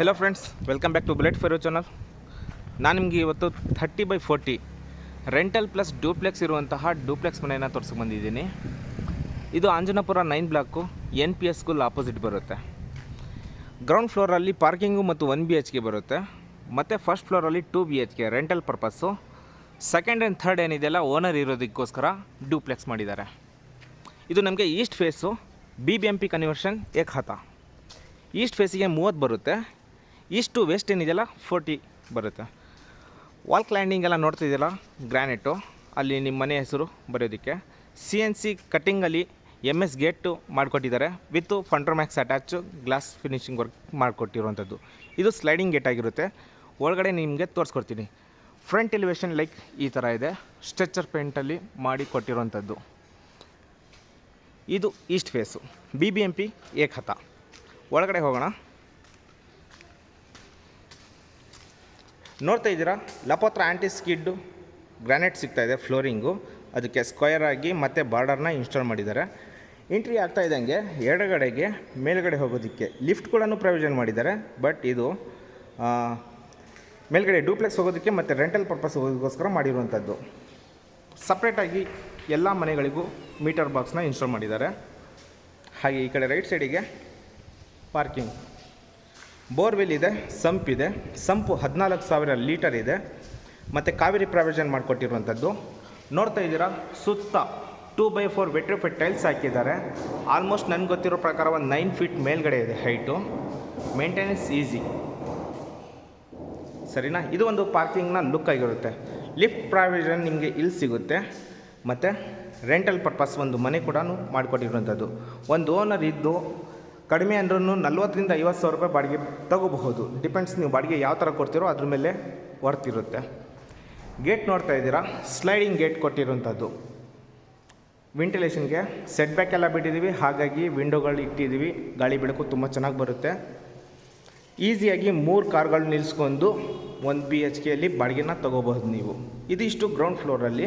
Hello friends welcome back to Bullet Ferro channel ನಾನು ನಿಮಗೆ ಇವತ್ತು thirty by forty rental plus duplex ಇರುವಂತಹ duplex ಮನೆಯನ್ನು ತೋರಿಸ್ಕೊಂಡು ಬಂದಿದ್ದೀನಿ. ಇದು Anjanapura nine block N P S school opposite ಬರುತ್ತೆ. ಗ್ರೌಂಡ್ ಫ್ಲೋರಲ್ಲಿ ಪಾರ್ಕಿಂಗು ಮತ್ತು ಒನ್ ಬಿ ಎಚ್ ಕೆ ಬರುತ್ತೆ. ಮತ್ತು first ಫ್ಲೋರಲ್ಲಿ two B H K rental purpose second and third ಏನಿದೆಯಲ್ಲ ಓನರ್ ಇರೋದಕ್ಕೋಸ್ಕರ ಡೂಪ್ಲೆಕ್ಸ್ ಮಾಡಿದ್ದಾರೆ. ಇದು ನಮಗೆ east face B B M P conversion ಏಕ್ ಹತ ಈಸ್ಟ್ ಫೇಸಿಗೆ ಮೂವತ್ತು ಬರುತ್ತೆ. ಈಸ್ಟ್ ಟು ವೆಸ್ಟ್ ಏನಿದೆಯಲ್ಲ, ಫೋರ್ಟಿ ಬರುತ್ತೆ. ವಾಲ್ ಕ್ಲ್ಯಾಂಡಿಂಗ್ ಎಲ್ಲ ನೋಡ್ತಿದ್ದೀರಲ್ಲ ಗ್ರ್ಯಾನೆಟು ಅಲ್ಲಿ ನಿಮ್ಮ ಮನೆ ಹೆಸರು ಬರೆಯೋದಕ್ಕೆ. ಸಿ ಎನ್ ಸಿ ಕಟ್ಟಿಂಗಲ್ಲಿ ಎಂ ಎಸ್ ಗೇಟು ಮಾಡಿಕೊಟ್ಟಿದ್ದಾರೆ. With FunderMax attach glass finishing work ಮಾಡಿಕೊಟ್ಟಿರುವಂಥದ್ದು. ಇದು ಸ್ಲೈಡಿಂಗ್ ಗೇಟ್ ಆಗಿರುತ್ತೆ. ಒಳಗಡೆ ನಿಮಗೆ ತೋರಿಸ್ಕೊಡ್ತೀನಿ. ಫ್ರಂಟ್ ಎಲಿವೇಶನ್ ಲೈಕ್ ಈ ಥರ ಇದೆ. ಸ್ಟ್ರೆಚರ್ ಪೇಂಟಲ್ಲಿ ಮಾಡಿ ಕೊಟ್ಟಿರುವಂಥದ್ದು. ಇದು east face B B M P ಒಳಗಡೆ ಹೋಗೋಣ. ನೋಡ್ತಾ ಇದ್ದೀರಾ? ಲಪೋತ್ರ ಆ್ಯಂಟಿ ಸ್ಕಿಡ್ಡು ಗ್ರಾನೈಟ್ ಇದೆ ಫ್ಲೋರಿಂಗು ಅದಕ್ಕೆ ಸ್ಕ್ವಯರ್ ಆಗಿ ಮತ್ತು ಬಾರ್ಡರ್ನ ಇನ್ಸ್ಟಾಲ್ ಮಾಡಿದ್ದಾರೆ. ಎಂಟ್ರಿ ಆಗ್ತಾ ಇದ್ದಂಗೆ ಎಡಗಡೆಗೆ ಮೇಲ್ಗಡೆ ಹೋಗೋದಕ್ಕೆ ಲಿಫ್ಟ್ ಕೂಡ ಪ್ರೊವಿಷನ್ ಮಾಡಿದ್ದಾರೆ. ಬಟ್ ಇದು ಮೇಲ್ಗಡೆ ಡೂಪ್ಲೆಕ್ಸ್ ಹೋಗೋದಕ್ಕೆ ಮತ್ತು ರೆಂಟಲ್ ಪರ್ಪಸ್ ಹೋಗೋದಕ್ಕೋಸ್ಕರ ಮಾಡಿರುವಂಥದ್ದು. ಸಪ್ರೇಟಾಗಿ ಎಲ್ಲ ಮನೆಗಳಿಗೂ ಮೀಟರ್ ಬಾಕ್ಸ್ನ ಇನ್ಸ್ಟಾಲ್ ಮಾಡಿದ್ದಾರೆ. ಹಾಗೆ ಈ ಕಡೆ ರೈಟ್ ಸೈಡಿಗೆ ಪಾರ್ಕಿಂಗ್ ಬೋರ್ವೆಲ್ ಇದೆ ಸಂಪ್ ಇದೆ ಸಂಪು ಹದಿನಾಲ್ಕು ಸಾವಿರ ಲೀಟರ್ ಇದೆ. ಮತ್ತು ಕಾವೇರಿ ಪ್ರಾವಿಷನ್ ಮಾಡಿಕೊಟ್ಟಿರುವಂಥದ್ದು. ನೋಡ್ತಾ ಇದ್ದೀರಾ? ಸುತ್ತ two by four vitrified tiles ಹಾಕಿದ್ದಾರೆ. ಆಲ್ಮೋಸ್ಟ್ ನನಗೆ ಗೊತ್ತಿರೋ ಪ್ರಕಾರ ಒಂದು ನೈನ್ ಫೀಟ್ ಮೇಲ್ಗಡೆ ಇದೆ ಹೈಟು ಮೇಂಟೆನೆನ್ಸ್ ಈಸಿ ಸರಿನಾ? ಇದು ಒಂದು ಪಾರ್ಕಿಂಗ್ನ ಲುಕ್ ಆಗಿರುತ್ತೆ. ಲಿಫ್ಟ್ ಪ್ರಾವಿಷನ್ ನಿಮಗೆ ಇಲ್ಲಿ ಸಿಗುತ್ತೆ. ಮತ್ತು ರೆಂಟಲ್ ಪರ್ಪಸ್ ಒಂದು ಮನೆ ಕೂಡ ಮಾಡಿಕೊಟ್ಟಿರುವಂಥದ್ದು. ಒಂದು ಓನರ್ ಇದ್ದು ಕಡಿಮೆ ಅಂದ್ರೂ ನಲ್ವತ್ತರಿಂದ ಐವತ್ತು ಸಾವಿರ ರೂಪಾಯಿ ಬಾಡಿಗೆ ತಗೋಬಹುದು. ಡಿಪೆಂಡ್ಸ್ ನೀವು ಬಾಡಿಗೆ ಯಾವ ಥರ ಕೊಡ್ತೀರೋ ಅದ್ರ ಮೇಲೆ ವರ್ತ್ ಇರುತ್ತೆ. ಗೇಟ್ ನೋಡ್ತಾ ಇದ್ದೀರಾ? ಸ್ಲೈಡಿಂಗ್ ಗೇಟ್ ಕೊಟ್ಟಿರುವಂಥದ್ದು. ವೆಂಟಿಲೇಷನ್ಗೆ ಸೆಟ್ ಬ್ಯಾಕ್ ಎಲ್ಲ ಬಿಟ್ಟಿದ್ದೀವಿ. ಹಾಗಾಗಿ ವಿಂಡೋಗಳು ಇಟ್ಟಿದ್ದೀವಿ. ಗಾಳಿ ಬೆಳಕು ತುಂಬ ಚೆನ್ನಾಗಿ ಬರುತ್ತೆ. ಈಸಿಯಾಗಿ ಮೂರು ಕಾರ್ಗಳು ನಿಲ್ಲಿಸ್ಕೊಂಡು ಒಂದು ಬಿ ಎಚ್ ಕೆಯಲ್ಲಿ ಬಾಡಿಗೆನ ತೊಗೋಬಹುದು ನೀವು. ಇದಿಷ್ಟು ಗ್ರೌಂಡ್ ಫ್ಲೋರಲ್ಲಿ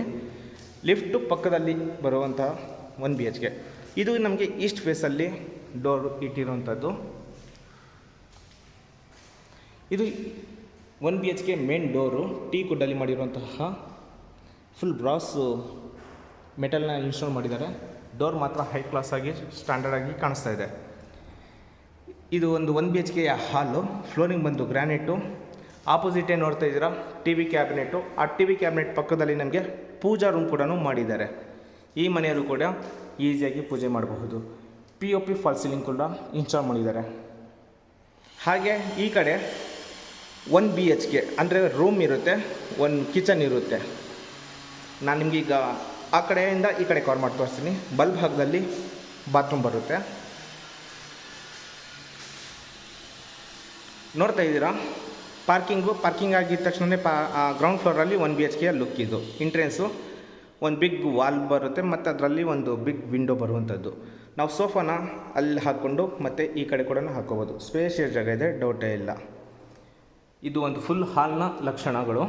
ಲಿಫ್ಟು ಪಕ್ಕದಲ್ಲಿ ಬರುವಂತಹ ಒಂದು ಬಿ ಎಚ್ ಕೆ ಇದು ನಮಗೆ ಈಸ್ಟ್ ಫೇಸಲ್ಲಿ ಡೋರ್ ಇಟ್ಟಿರುವಂಥದ್ದು. ಇದು one B H K main door, teak ಕುಡ್ಡಲ್ಲಿ ಮಾಡಿರುವಂತಹ ಫುಲ್ ಬ್ರಾಸು ಮೆಟಲ್ನ ಇನ್ಸ್ಟಾಲ್ ಮಾಡಿದ್ದಾರೆ. ಡೋರ್ ಮಾತ್ರ ಹೈ ಕ್ಲಾಸ್ ಆಗಿ ಸ್ಟ್ಯಾಂಡರ್ಡ್ ಆಗಿ ಕಾಣಿಸ್ತಾ ಇದೆ. ಇದು ಒಂದು ಒನ್ ಬಿ ಎಚ್ ಕೆಯ ಹಾಲು ಫ್ಲೋರಿಂಗ್ ಬಂದು ಗ್ರ್ಯಾನೆಟು ಆಪೋಸಿಟೇ ನೋಡ್ತಾ ಇದ್ದೀರಾ ಟಿ ವಿ ಕ್ಯಾಬಿನೆಟು ಆ ಟಿ ವಿ ಕ್ಯಾಬಿನೆಟ್ ಪಕ್ಕದಲ್ಲಿ ನಮಗೆ ಪೂಜಾ ರೂಮ್ ಕೂಡ ಮಾಡಿದ್ದಾರೆ. ಈ ಮನೆಯಲ್ಲೂ ಕೂಡ ಈಸಿಯಾಗಿ ಪೂಜೆ ಮಾಡಬಹುದು. P O P false ceiling ಕೂಡ ಇನ್ಸ್ಟಾಲ್ ಮಾಡಿದ್ದಾರೆ. ಹಾಗೆ ಈ ಕಡೆ ಒನ್ ಬಿ ಎಚ್ ಕೆ ಅಂದರೆ ರೂಮ್ ಇರುತ್ತೆ ಒಂದು ಕಿಚನ್ ಇರುತ್ತೆ. ನಾನು ನಿಮ್ಗೆ ಈಗ ಆ ಕಡೆಯಿಂದ ಈ ಕಡೆ ಕವರ್ ಮಾಡಿ ತೋರಿಸ್ತೀನಿ. ಬಲ್ಬ್ ಭಾಗದಲ್ಲಿ ಬಾತ್ರೂಮ್ ಬರುತ್ತೆ. ನೋಡ್ತಾ ಇದ್ದೀರಾ? ಪಾರ್ಕಿಂಗು ಪಾರ್ಕಿಂಗ್ ಆಗಿದ ತಕ್ಷಣ ಪಾ ground ಫ್ಲೋರಲ್ಲಿ one B H K look ಇದು. ಎಂಟ್ರೆನ್ಸು ಒಂದು ಬಿಗ್ ವಾಲ್ ಬರುತ್ತೆ, ಮತ್ತು ಅದರಲ್ಲಿ ಒಂದು ಬಿಗ್ ವಿಂಡೋ ಬರುವಂಥದ್ದು ನಾವು ಸೋಫಾನ ಅಲ್ಲಿ ಹಾಕ್ಕೊಂಡು ಮತ್ತು ಈ ಕಡೆ ಕೂಡ ಹಾಕೋಬೋದು ಸ್ಪೇಷಿಯಸ್ ಜಾಗ ಇದೆ ಡೌಟೇ ಇಲ್ಲ. ಇದು ಒಂದು ಫುಲ್ ಹಾಲ್ನ ಲಕ್ಷಣಗಳು.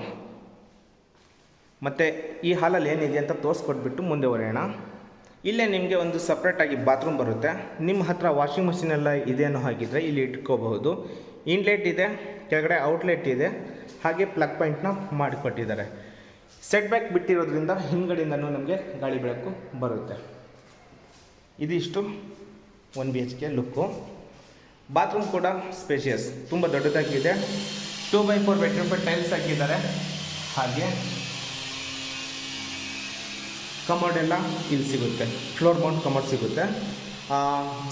ಮತ್ತು ಈ ಹಾಲಲ್ಲಿ ಏನಿದೆ ಅಂತ ತೋರಿಸ್ಕೊಟ್ಬಿಟ್ಟು ಮುಂದೆ ಹೊರೆಯೋಣ. ಇಲ್ಲೇ ನಿಮಗೆ ಒಂದು ಸಪ್ರೇಟಾಗಿ ಬಾತ್ರೂಮ್ ಬರುತ್ತೆ. ನಿಮ್ಮ ಹತ್ರ ವಾಷಿಂಗ್ ಮಷಿನ್ ಎಲ್ಲ ಇದೆ ಅನ್ನೋ ಹಾಗಿದ್ರೆ ಇಲ್ಲಿ ಇಟ್ಕೋಬಹುದು. ಇನ್ಲೆಟ್ ಇದೆ, ಕೆಳಗಡೆ ಔಟ್ಲೆಟ್ ಇದೆ. ಹಾಗೆ ಪ್ಲಗ್ ಪಾಯಿಂಟ್ನ ಮಾಡಿಕೊಟ್ಟಿದ್ದಾರೆ. ಸೆಟ್ ಬ್ಯಾಕ್ ಬಿಟ್ಟಿರೋದ್ರಿಂದ ಹಿಂಗಡಿಂದನೂ ನಮಗೆ ಗಾಳಿ ಬೆಳಕು ಬರುತ್ತೆ. ಇದಿಷ್ಟು one B H K look bathroom ಕೂಡ ಸ್ಪೇಷಿಯಸ್ ತುಂಬ ದೊಡ್ಡದಾಗಿದೆ. Two by four bedroom tiles ಹಾಕಿದ್ದಾರೆ. ಹಾಗೆ ಕಮೋಡ್ ಎಲ್ಲ ಇಲ್ಲಿ ಸಿಗುತ್ತೆ ಫ್ಲೋರ್ ಮೌಂಟ್ ಕಮೋಡ್ ಸಿಗುತ್ತೆ.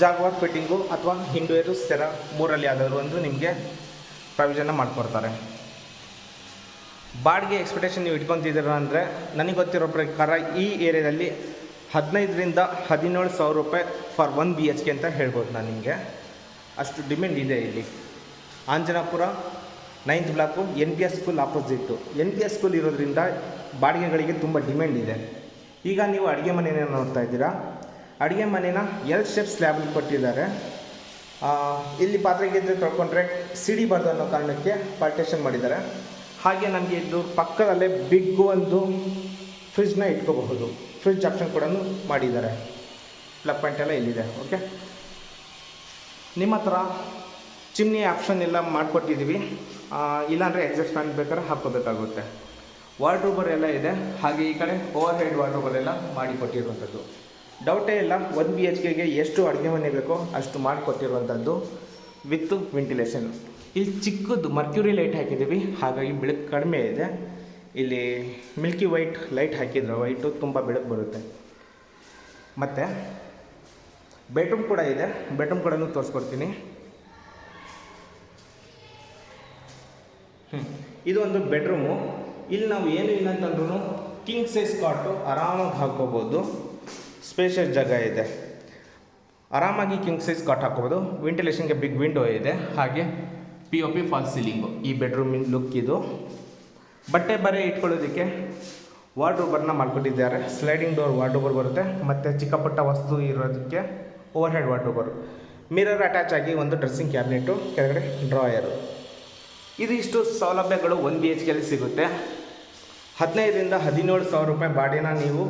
ಜಾಗ್ವಾರ್ ಫಿಟ್ಟಿಂಗು ಅಥವಾ ಹಿಂಡುವೇರು ಸೆರ ಮೂರಲ್ಲಿ ಯಾವುದಾದ್ರು ಒಂದು ನಿಮಗೆ ಪ್ರಾವಿಷನ್ನ ಮಾಡಿಕೊಡ್ತಾರೆ. ಬಾಡಿಗೆ ಎಕ್ಸ್ಪೆಕ್ಟೇಷನ್ ನೀವು ಇಟ್ಕೊತಿದ್ದೀರ ಅಂದರೆ ನನಗೆ ಗೊತ್ತಿರೋ ಪ್ರಕಾರ ಈ ಏರಿಯಾದಲ್ಲಿ ಹದಿನೈದರಿಂದ ಹದಿನೇಳು ಸಾವಿರ ರೂಪಾಯಿ for one B H K ಅಂತ ಹೇಳ್ಬೋದು ನಾನು ನಿಮಗೆ. ಅಷ್ಟು ಡಿಮ್ಯಾಂಡ್ ಇದೆ ಇಲ್ಲಿ. Anjanapura ninth block N P S school opposite N P S school ಇರೋದ್ರಿಂದ ಬಾಡಿಗೆಗಳಿಗೆ ತುಂಬ ಡಿಮ್ಯಾಂಡ್ ಇದೆ. ಈಗ ನೀವು ಅಡುಗೆ ಮನೆಯ ನೋಡ್ತಾ ಇದ್ದೀರಾ? ಅಡುಗೆ ಮನೆನ ಎಲ್ ಶೇಪ್ ಸ್ಲ್ಯಾಬಲ್ಲಿ ಕೊಟ್ಟಿದ್ದಾರೆ. ಇಲ್ಲಿ ಪಾತ್ರೆ ಗಿದ್ರೆ ತೊಳ್ಕೊಂಡ್ರೆ ಸಿಡಿಬಾರ್ದು ಅನ್ನೋ ಕಾರಣಕ್ಕೆ ಪಾರ್ಟೇಷನ್ ಮಾಡಿದ್ದಾರೆ. ಹಾಗೆ ನಮಗೆ ಇದು ಪಕ್ಕದಲ್ಲೇ ಬಿಗ್ ಒಂದು ಫ್ರಿಜ್ನ ಇಟ್ಕೋಬಹುದು. ಫ್ರಿಜ್ ಆಪ್ಷನ್ ಕೂಡ ಮಾಡಿದ್ದಾರೆ. ಪ್ಲಗ್ ಪಾಯಿಂಟ್ ಎಲ್ಲ ಇಲ್ಲಿದೆ ಓಕೆ ನಿಮ್ಮ ಹತ್ರ ಚಿಮ್ನಿ ಆಪ್ಷನ್ ಎಲ್ಲ ಮಾಡಿಕೊಟ್ಟಿದ್ದೀವಿ. ಇಲ್ಲಾಂದರೆ ಎಕ್ಸಾಸ್ಟ್ ಫ್ಯಾನ್ ಬೇಕಾದ್ರೆ ಹಾಕ್ಕೋಬೇಕಾಗುತ್ತೆ. ವಾರ್ಡ್ರೋಬರ್ ಎಲ್ಲ ಇದೆ. ಹಾಗೆ ಈ ಕಡೆ ಓವರ್ ಹೆಡ್ ವಾರ್ಡ್ರೋಬರ್ ಎಲ್ಲ ಮಾಡಿಕೊಟ್ಟಿರುವಂಥದ್ದು ಡೌಟೇ ಇಲ್ಲ ಒನ್ ಬಿ ಎಚ್ ಕೆಗೆ ಎಷ್ಟು ಅಡುಗೆ ಮನೆ ಬೇಕೋ ಅಷ್ಟು ಮಾಡಿಕೊಟ್ಟಿರುವಂಥದ್ದು ವಿತ್ ವೆಂಟಿಲೇಷನ್ ಇಲ್ಲಿ ಚಿಕ್ಕದು ಮರ್ಕ್ಯೂರಿ ಲೈಟ್ ಹಾಕಿದ್ದೀವಿ. ಹಾಗಾಗಿ ಬೆಳಕು ಕಡಿಮೆ ಇದೆ. ಇಲ್ಲಿ ಮಿಲ್ಕಿ ವೈಟ್ ಲೈಟ್ ಹಾಕಿದ್ರು ವೈಟು ತುಂಬ ಬೆಳಕು ಬರುತ್ತೆ. ಮತ್ತು ಬೆಡ್ರೂಮ್ ಕೂಡ ಇದೆ. ಬೆಡ್ರೂಮ್ ಕೂಡ ತೋರಿಸ್ಕೊಡ್ತೀನಿ. ಹ್ಞೂ ಇದು ಒಂದು ಬೆಡ್ರೂಮು ಇಲ್ಲಿ ನಾವು ಏನು ಇಲ್ಲ ಅಂತಂದ್ರೂ ಕಿಂಗ್ ಸೈಜ್ ಕಾಟು ಆರಾಮಾಗಿ ಹಾಕ್ಕೋಬೋದು. ಸ್ಪೇಷಿಯಸ್ ಜಾಗ ಇದೆ. ಆರಾಮಾಗಿ ಕಿಂಗ್ ಸೈಜ್ ಕಾಟ್ ಹಾಕ್ಕೋಬೋದು. ವೆಂಟಿಲೇಷನ್ಗೆ ಬಿಗ್ ವಿಂಡೋ ಇದೆ. ಹಾಗೆ P O P false ceiling ಈ ಬೆಡ್ರೂಮಿನ ಲುಕ್ ಇದು. ಬಟ್ಟೆ ಬರೆ ಇಟ್ಕೊಳ್ಳೋದಕ್ಕೆ ವಾರ್ಡ್ರೋಬರ್ನ ಮಾಡಿಕೊಟ್ಟಿದ್ದಾರೆ. ಸ್ಲೈಡಿಂಗ್ ಡೋರ್ ವಾರ್ಡ್ರೋಬರ್ ಬರುತ್ತೆ. ಮತ್ತು ಚಿಕ್ಕ ಪುಟ್ಟ ವಸ್ತು ಇರೋದಕ್ಕೆ over head wardrobe mirror attach ಆಗಿ ಒಂದು ಡ್ರೆಸ್ಸಿಂಗ್ ಕ್ಯಾಬಿನೆಟು ಕೆಳಗಡೆ ಡ್ರಾಯರು ಇದಿಷ್ಟು ಸೌಲಭ್ಯಗಳು ಒನ್ ಬಿ ಎಚ್ ಕೆಲಿ ಸಿಗುತ್ತೆ. ಹದಿನೈದರಿಂದ ಹದಿನೇಳು ಸಾವಿರ ರೂಪಾಯಿ ಬಾಡಿನ ನೀವು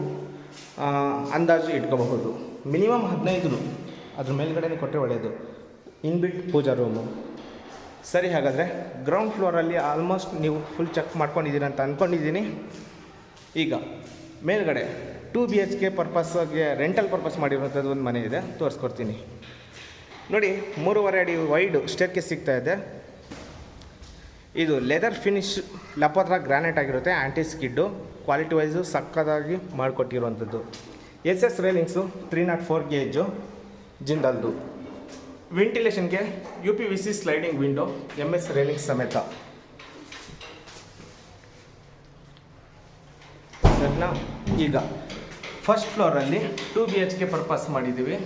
ಅಂದಾಜು ಇಟ್ಕೋಬಹುದು. ಮಿನಿಮಮ್ ಹದಿನೈದು ಅದ್ರ ಮೇಲ್ಗಡೆ ಕೊಟ್ಟರೆ ಒಳ್ಳೆಯದು ಇನ್ಬಿಟ್ ಪೂಜಾ ರೂಮು ಸರಿ, ಹಾಗಾದರೆ ಗ್ರೌಂಡ್ ಫ್ಲೋರಲ್ಲಿ ಆಲ್ಮೋಸ್ಟ್ ನೀವು ಫುಲ್ ಚೆಕ್ ಮಾಡ್ಕೊಂಡಿದ್ದೀರ ಅಂತ ಅಂದ್ಕೊಂಡಿದ್ದೀನಿ ಈಗ ಮೇಲ್ಗಡೆ ಟೂ ಬಿ ಎಚ್ ಕೆ ಪರ್ಪಸ್ಗೆ ರೆಂಟಲ್ ಪರ್ಪಸ್ ಮಾಡಿರುವಂಥದ್ದು ಒಂದು ಮನೆ ಇದೆ, ತೋರಿಸ್ಕೊಡ್ತೀನಿ. ನೋಡಿ, ಮೂರುವರೆ ಅಡಿ ವೈಡು ಸ್ಟೇರ್ಕೇಸ್ ಸಿಗ್ತಾ ಇದೆ. ಇದು ಲೆದರ್ ಫಿನಿಶ್ ಲಪತ್ರ ಗ್ರಾನೈಟ್ ಆಗಿರುತ್ತೆ ಆ್ಯಂಟಿ ಸ್ಕಿಡ್ಡು ಕ್ವಾಲಿಟಿ ವೈಸು ಸಕ್ಕತ್ತಾಗಿ ಮಾಡಿಕೊಟ್ಟಿರುವಂಥದ್ದು. S S railings three nought four gauge ಜಿಂದಲ್ದು. ವೆಂಟಿಲೇಷನ್ಗೆ U P V C sliding window M S railing ಸಮೇತ. ಸರಿನಾ? ಈಗ first ಫ್ಲೋರಲ್ಲಿ two B H K purpose ಮಾಡಿದ್ದೀವಿ.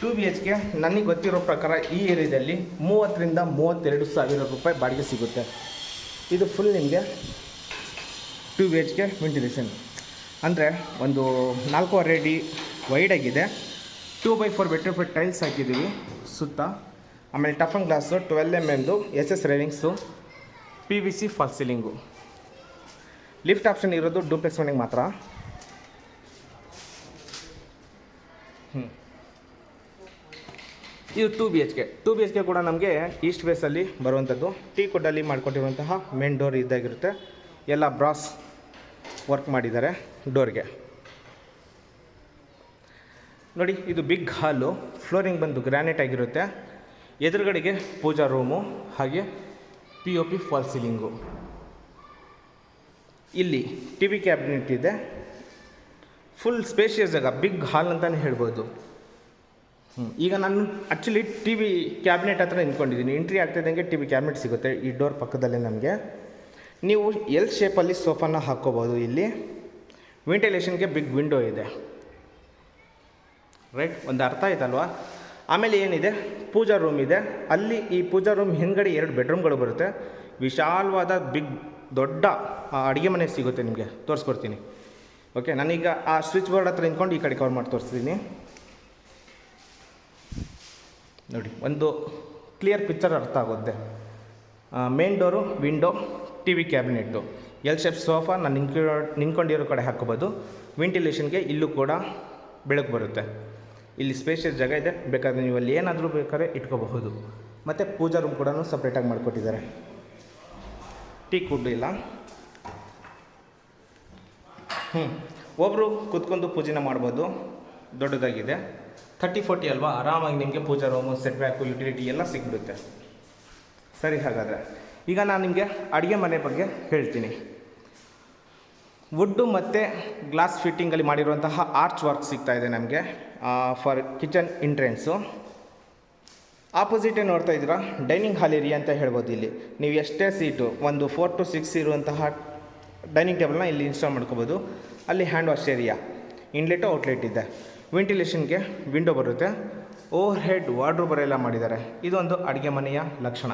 ಟೂ ಬಿ ಎಚ್ ಕೆ ನನಗೆ ಗೊತ್ತಿರೋ ಪ್ರಕಾರ ಈ ಏರಿಯಾದಲ್ಲಿ ಮೂವತ್ತರಿಂದ ಮೂವತ್ತೆರಡು ಸಾವಿರ ರೂಪಾಯಿ ಬಾಡಿಗೆ ಸಿಗುತ್ತೆ. ಇದು ಫುಲ್ ನಿಮಗೆ two B H K ventilation ಅಂದರೆ ಒಂದು ನಾಲ್ಕೂವರೆ ಅಡಿ ವೈಡಾಗಿದೆ two by four vitrified tiles ಹಾಕಿದ್ದೀವಿ, ಸುತ್ತ. ಆಮೇಲೆ ಟಫನ್ glass twelve M ಎಮ್ದು S S railings P V C false ceiling lift option ಇರೋದು ಡೂಪ್ಲೆಕ್ಸ್ ಮನೆಗೆ ಮಾತ್ರ. ಹ್ಞೂ ಇದು two B H K two B H K ಕೂಡ ನಮಗೆ ಈಸ್ಟ್ ವೇಸಲ್ಲಿ ಬರುವಂಥದ್ದು. ಟೀ ಕುಡ್ಡಲ್ಲಿ ಮಾಡಿಕೊಟ್ಟಿರುವಂತಹ ಮೇನ್ ಡೋರ್ ಇದ್ದಾಗಿರುತ್ತೆ. ಎಲ್ಲ ಬ್ರಾಸ್ ವರ್ಕ್ ಮಾಡಿದ್ದಾರೆ ಡೋರ್ಗೆ ನೋಡಿ, ಇದು ಬಿಗ್ ಹಾಲು ಫ್ಲೋರಿಂಗ್ ಬಂದು ಗ್ರಾನೈಟ್ ಆಗಿರುತ್ತೆ. ಎದುರುಗಡೆಗೆ ಪೂಜಾ ರೂಮು ಹಾಗೆ P O P false ceiling ಇಲ್ಲಿ ಟಿ ವಿ ಕ್ಯಾಬಿನೆಟ್ ಇದೆ. ಫುಲ್ ಸ್ಪೇಷಿಯಸ್ ಜಾಗ ಬಿಗ್ ಹಾಲ್ ಅಂತಲೇ ಹೇಳ್ಬೋದು. ಈಗ ನಾನು ಆ್ಯಕ್ಚುಲಿ ಟಿ ವಿ ಕ್ಯಾಬಿನೆಟ್ ಹತ್ರ ನಿಂತ್ಕೊಂಡಿದ್ದೀನಿ. ಎಂಟ್ರಿ ಆಗ್ತಿದ್ದಂಗೆ ಟಿ ವಿ ಕ್ಯಾಬಿನೆಟ್ ಸಿಗುತ್ತೆ ಈ ಡೋರ್ ಪಕ್ಕದಲ್ಲೇ ನಮಗೆ. ನೀವು ಎಲ್ ಶೇಪಲ್ಲಿ ಸೋಫಾನ ಹಾಕ್ಕೋಬೋದು ಇಲ್ಲಿ. ವೆಂಟಿಲೇಷನ್ಗೆ ಬಿಗ್ ವಿಂಡೋ ಇದೆ. ರೈಟ್ ಒಂದು ಅರ್ಥ ಆಯ್ತಲ್ವಾ? ಆಮೇಲೆ ಏನಿದೆ? ಪೂಜಾ ರೂಮ್ ಇದೆ. ಅಲ್ಲಿ ಈ ಪೂಜಾ ರೂಮ್ ಹಿಂದ್ಗಡೆ ಎರಡು ಬೆಡ್ರೂಮ್ಗಳು ಬರುತ್ತೆ. ವಿಶಾಲವಾದ ಬಿಗ್ ದೊಡ್ಡ ಅಡುಗೆ ಮನೆ ಸಿಗುತ್ತೆ ನಿಮಗೆ. ತೋರಿಸ್ಕೊಡ್ತೀನಿ. ಓಕೆ ನಾನೀಗ ಆ ಸ್ವಿಚ್ ಬೋರ್ಡ್ ಹತ್ರ ನಿಂತ್ಕೊಂಡು ಈ ಕಡೆ ಕವರ್ ಮಾಡಿ ತೋರಿಸ್ತೀನಿ. ನೋಡಿ, ಒಂದು ಕ್ಲಿಯರ್ ಪಿಕ್ಚರ್ ಅರ್ಥ ಆಗುತ್ತೆ. Main door window T V cabinet L shape sofa ನಾನು ನಿಂತ್ಕೊ ನಿಂತ್ಕೊಂಡಿರೋ ಕಡೆ ಹಾಕೋಬೋದು ವೆಂಟಿಲೇಷನ್ಗೆ ಇಲ್ಲೂ ಕೂಡ ಬೆಳಕು ಬರುತ್ತೆ. ಇಲ್ಲಿ ಸ್ಪೇಷಿಯಸ್ ಜಾಗ ಇದೆ. ಬೇಕಾದರೆ ನೀವು ಅಲ್ಲಿ ಏನಾದರೂ ಬೇಕಾದ್ರೆ ಇಟ್ಕೋಬಹುದು. ಮತ್ತು ಪೂಜಾ ರೂಮ್ ಕೂಡ ಸಪ್ರೇಟಾಗಿ ಮಾಡಿಕೊಟ್ಟಿದ್ದಾರೆ. ಟೀ ಇಲ್ಲ. ಹ್ಞೂ ಒಬ್ಬರು ಕೂತ್ಕೊಂಡು ಪೂಜೆನ ಮಾಡ್ಬೋದು. ದೊಡ್ಡದಾಗಿದೆ. ಥರ್ಟಿ ಫೋರ್ಟಿ ಅಲ್ವಾ? ಆರಾಮಾಗಿ ನಿಮಗೆ puja room set back utility ಎಲ್ಲ ಸಿಗ್ಬಿಡುತ್ತೆ. ಸರಿ ಹಾಗಾದರೆ. ಈಗ ನಾನು ನಿಮಗೆ ಅಡುಗೆ ಮನೆ ಬಗ್ಗೆ ಹೇಳ್ತೀನಿ. ವುಡ್ಡು ಮತ್ತು ಗ್ಲಾಸ್ ಫಿಟ್ಟಿಂಗಲ್ಲಿ ಮಾಡಿರುವಂತಹ ಆರ್ಚ್ ವರ್ಕ್ ಸಿಗ್ತಾ ಇದೆ ನಮಗೆ ಫಾರ್ ಕಿಚನ್ ಎಂಟ್ರೆನ್ಸು. ಆಪೋಸಿಟೇ ನೋಡ್ತಾ ಇದ್ದೀರಾ? ಡೈನಿಂಗ್ ಹಾಲ್ ಏರಿಯಾ ಅಂತ ಹೇಳ್ಬೋದು ಇಲ್ಲಿ. ನೀವು ಎಷ್ಟೇ ಸೀಟು, ಒಂದು ಫೋರ್ ಟು ಸಿಕ್ಸ್ ಇರುವಂತಹ ಡೈನಿಂಗ್ ಟೇಬಲ್ನ ಇಲ್ಲಿ ಇನ್ಸ್ಟಾಲ್ ಮಾಡ್ಕೋಬೋದು. ಅಲ್ಲಿ hand wash area. Inlet outlet ಇದೆ. ವೆಂಟಿಲೇಷನ್ಗೆ ವಿಂಡೋ ಬರುತ್ತೆ. ಓವರ್ ಹೆಡ್ ವಾರ್ಡ್ರೋಬರ್ ಎಲ್ಲ ಮಾಡಿದ್ದಾರೆ. ಇದೊಂದು ಅಡುಗೆ ಮನೆಯ ಲಕ್ಷಣ.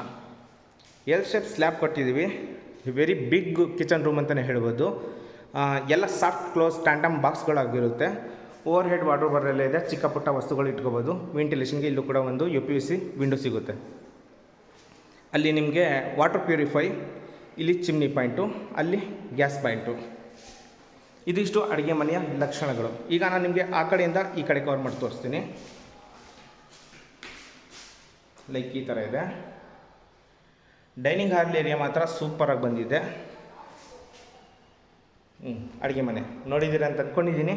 ಎಲ್ ಶೇಪ್ ಸ್ಲ್ಯಾಬ್ ಕೊಟ್ಟಿದ್ದೀವಿ. ವೆರಿ ಬಿಗ್ ಕಿಚನ್ ರೂಮ್ ಅಂತಲೇ ಹೇಳ್ಬೋದು. ಎಲ್ಲ ಸಾಫ್ಟ್ ಕ್ಲೋಸ್ ಟ್ಯಾಂಡಮ್ ಬಾಕ್ಸ್ಗಳಾಗಿರುತ್ತೆ ಓವರ್ ಹೆಡ್ ವಾಟರ್ ಬರಲ್ಲೇ ಇದೆ. ಚಿಕ್ಕ ಪುಟ್ಟ ವಸ್ತುಗಳು ಇಟ್ಕೋಬೋದು. ವೆಂಟಿಲೇಷನ್ಗೆ ಇಲ್ಲೂ ಕೂಡ ಒಂದು U P U C window ಸಿಗುತ್ತೆ. ಅಲ್ಲಿ ನಿಮಗೆ ವಾಟರ್ ಪ್ಯೂರಿಫೈ ಇಲ್ಲಿ ಚಿಮ್ನಿ ಪಾಯಿಂಟು ಅಲ್ಲಿ ಗ್ಯಾಸ್ ಪಾಯಿಂಟು ಇದಿಷ್ಟು ಅಡುಗೆ ಮನೆಯ ಲಕ್ಷಣಗಳು. ಈಗ ನಾನು ನಿಮಗೆ ಆ ಕಡೆಯಿಂದ ಈ ಕಡೆ ಕವರ್ ಮಾಡಿ ತೋರಿಸ್ತೀನಿ. ಲೈಕ್ ಈ ಥರ ಇದೆ. ಡೈನಿಂಗ್ ಹಾಲ್ ಏರಿಯಾ ಮಾತ್ರ ಸೂಪರಾಗಿ ಬಂದಿದೆ. ಅಡುಗೆ ಮನೆ. ನೋಡಿದ್ದೀರಾ ಅಂತ ಅಂದ್ಕೊಂಡಿದ್ದೀನಿ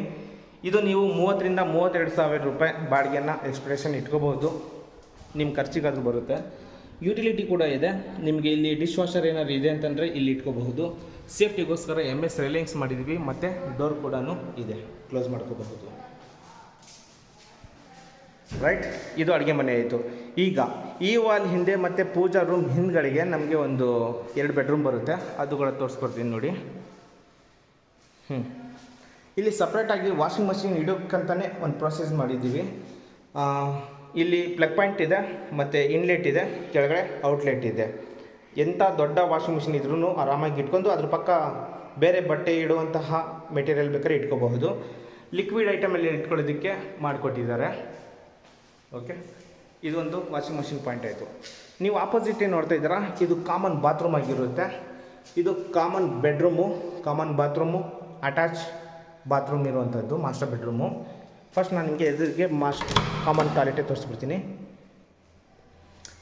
ಇದು ನೀವು ಮೂವತ್ತರಿಂದ ಮೂವತ್ತೆರಡು ಸಾವಿರ ರೂಪಾಯಿ ಬಾಡಿಗೆನ ಎಕ್ಸ್ಪ್ರೆಷನ್ ಇಟ್ಕೋಬೋದು ನಿಮ್ಮ ಖರ್ಚಿಗಾದರೂ ಬರುತ್ತೆ. ಯುಟಿಲಿಟಿ ಕೂಡ ಇದೆ. ನಿಮಗೆ ಇಲ್ಲಿ ಡಿಶ್ ವಾಷರ್ ಏನಾದ್ರು ಇದೆ ಅಂತಂದರೆ ಇಲ್ಲಿ ಇಟ್ಕೋಬಹುದು. ಸೇಫ್ಟಿಗೋಸ್ಕರ ಎಂ ಎಸ್ ರೇಲಿಂಗ್ಸ್ ಮಾಡಿದ್ವಿ. ಮತ್ತು ಡೋರ್ ಕೂಡ ಇದೆ. ಕ್ಲೋಸ್ ಮಾಡ್ಕೋಬಹುದು. ರೈಟ್ ಇದು ಅಡುಗೆ ಮನೆ ಆಯಿತು. ಈಗ ಈ ವಾಲ್ ಹಿಂದೆ ಮತ್ತು ಪೂಜಾ ರೂಮ್ ಹಿಂದ್ಗಳಿಗೆ ನಮಗೆ ಒಂದು ಎರಡು ಬೆಡ್ರೂಮ್ ಬರುತ್ತೆ. ಅದು ಕೂಡ ತೋರಿಸ್ಕೊಡ್ತೀನಿ ನೋಡಿ. ಹ್ಞೂ ಇಲ್ಲಿ ಸಪ್ರೇಟಾಗಿ ವಾಷಿಂಗ್ ಮಷಿನ್ ಇಡೋಕ್ಕಂತಲೇ ಒಂದು ಪ್ರೊಸೆಸ್ ಮಾಡಿದ್ದೀವಿ. ಇಲ್ಲಿ ಪ್ಲಗ್ ಪಾಯಿಂಟ್ ಇದೆ, ಮತ್ತು ಇನ್ಲೆಟ್ ಇದೆ, ಕೆಳಗಡೆ ಔಟ್ಲೆಟ್ ಇದೆ. ಎಂಥ ದೊಡ್ಡ ವಾಷಿಂಗ್ ಮಿಷಿನ್ ಇದ್ರೂ ಆರಾಮಾಗಿ ಇಟ್ಕೊಂಡು ಅದ್ರ ಪಕ್ಕ ಬೇರೆ ಬಟ್ಟೆ ಇಡುವಂತಹ ಮೆಟೀರಿಯಲ್ ಬೇಕಾದ್ರೆ ಇಟ್ಕೋಬಹುದು. ಲಿಕ್ವಿಡ್ ಐಟಮಲ್ಲಿ ಇಟ್ಕೊಳ್ಳೋದಕ್ಕೆ ಮಾಡಿಕೊಟ್ಟಿದ್ದಾರೆ. ಓಕೆ ಇದೊಂದು ವಾಷಿಂಗ್ ಮಷಿನ್ ಪಾಯಿಂಟ್ ಆಯಿತು. ನೀವು ಆಪೋಸಿಟ್ ಏನು ನೋಡ್ತಾ ಇದ್ದೀರಾ? ಇದು ಕಾಮನ್ ಬಾತ್ರೂಮ್ ಆಗಿರುತ್ತೆ. ಇದು common bedroom common bathroom attach bathroom ಇರುವಂಥದ್ದು, ಮಾಸ್ಟರ್ ಬೆಡ್ರೂಮು. ಫಸ್ಟ್ ನಾನು ನಿಮಗೆ ಎದುರಿಗೆ ಮಾಸ್ಟ್ ಕಾಮನ್ ಟಾಯ್ಲೆಟೇ ತೋರಿಸ್ಬಿಡ್ತೀನಿ.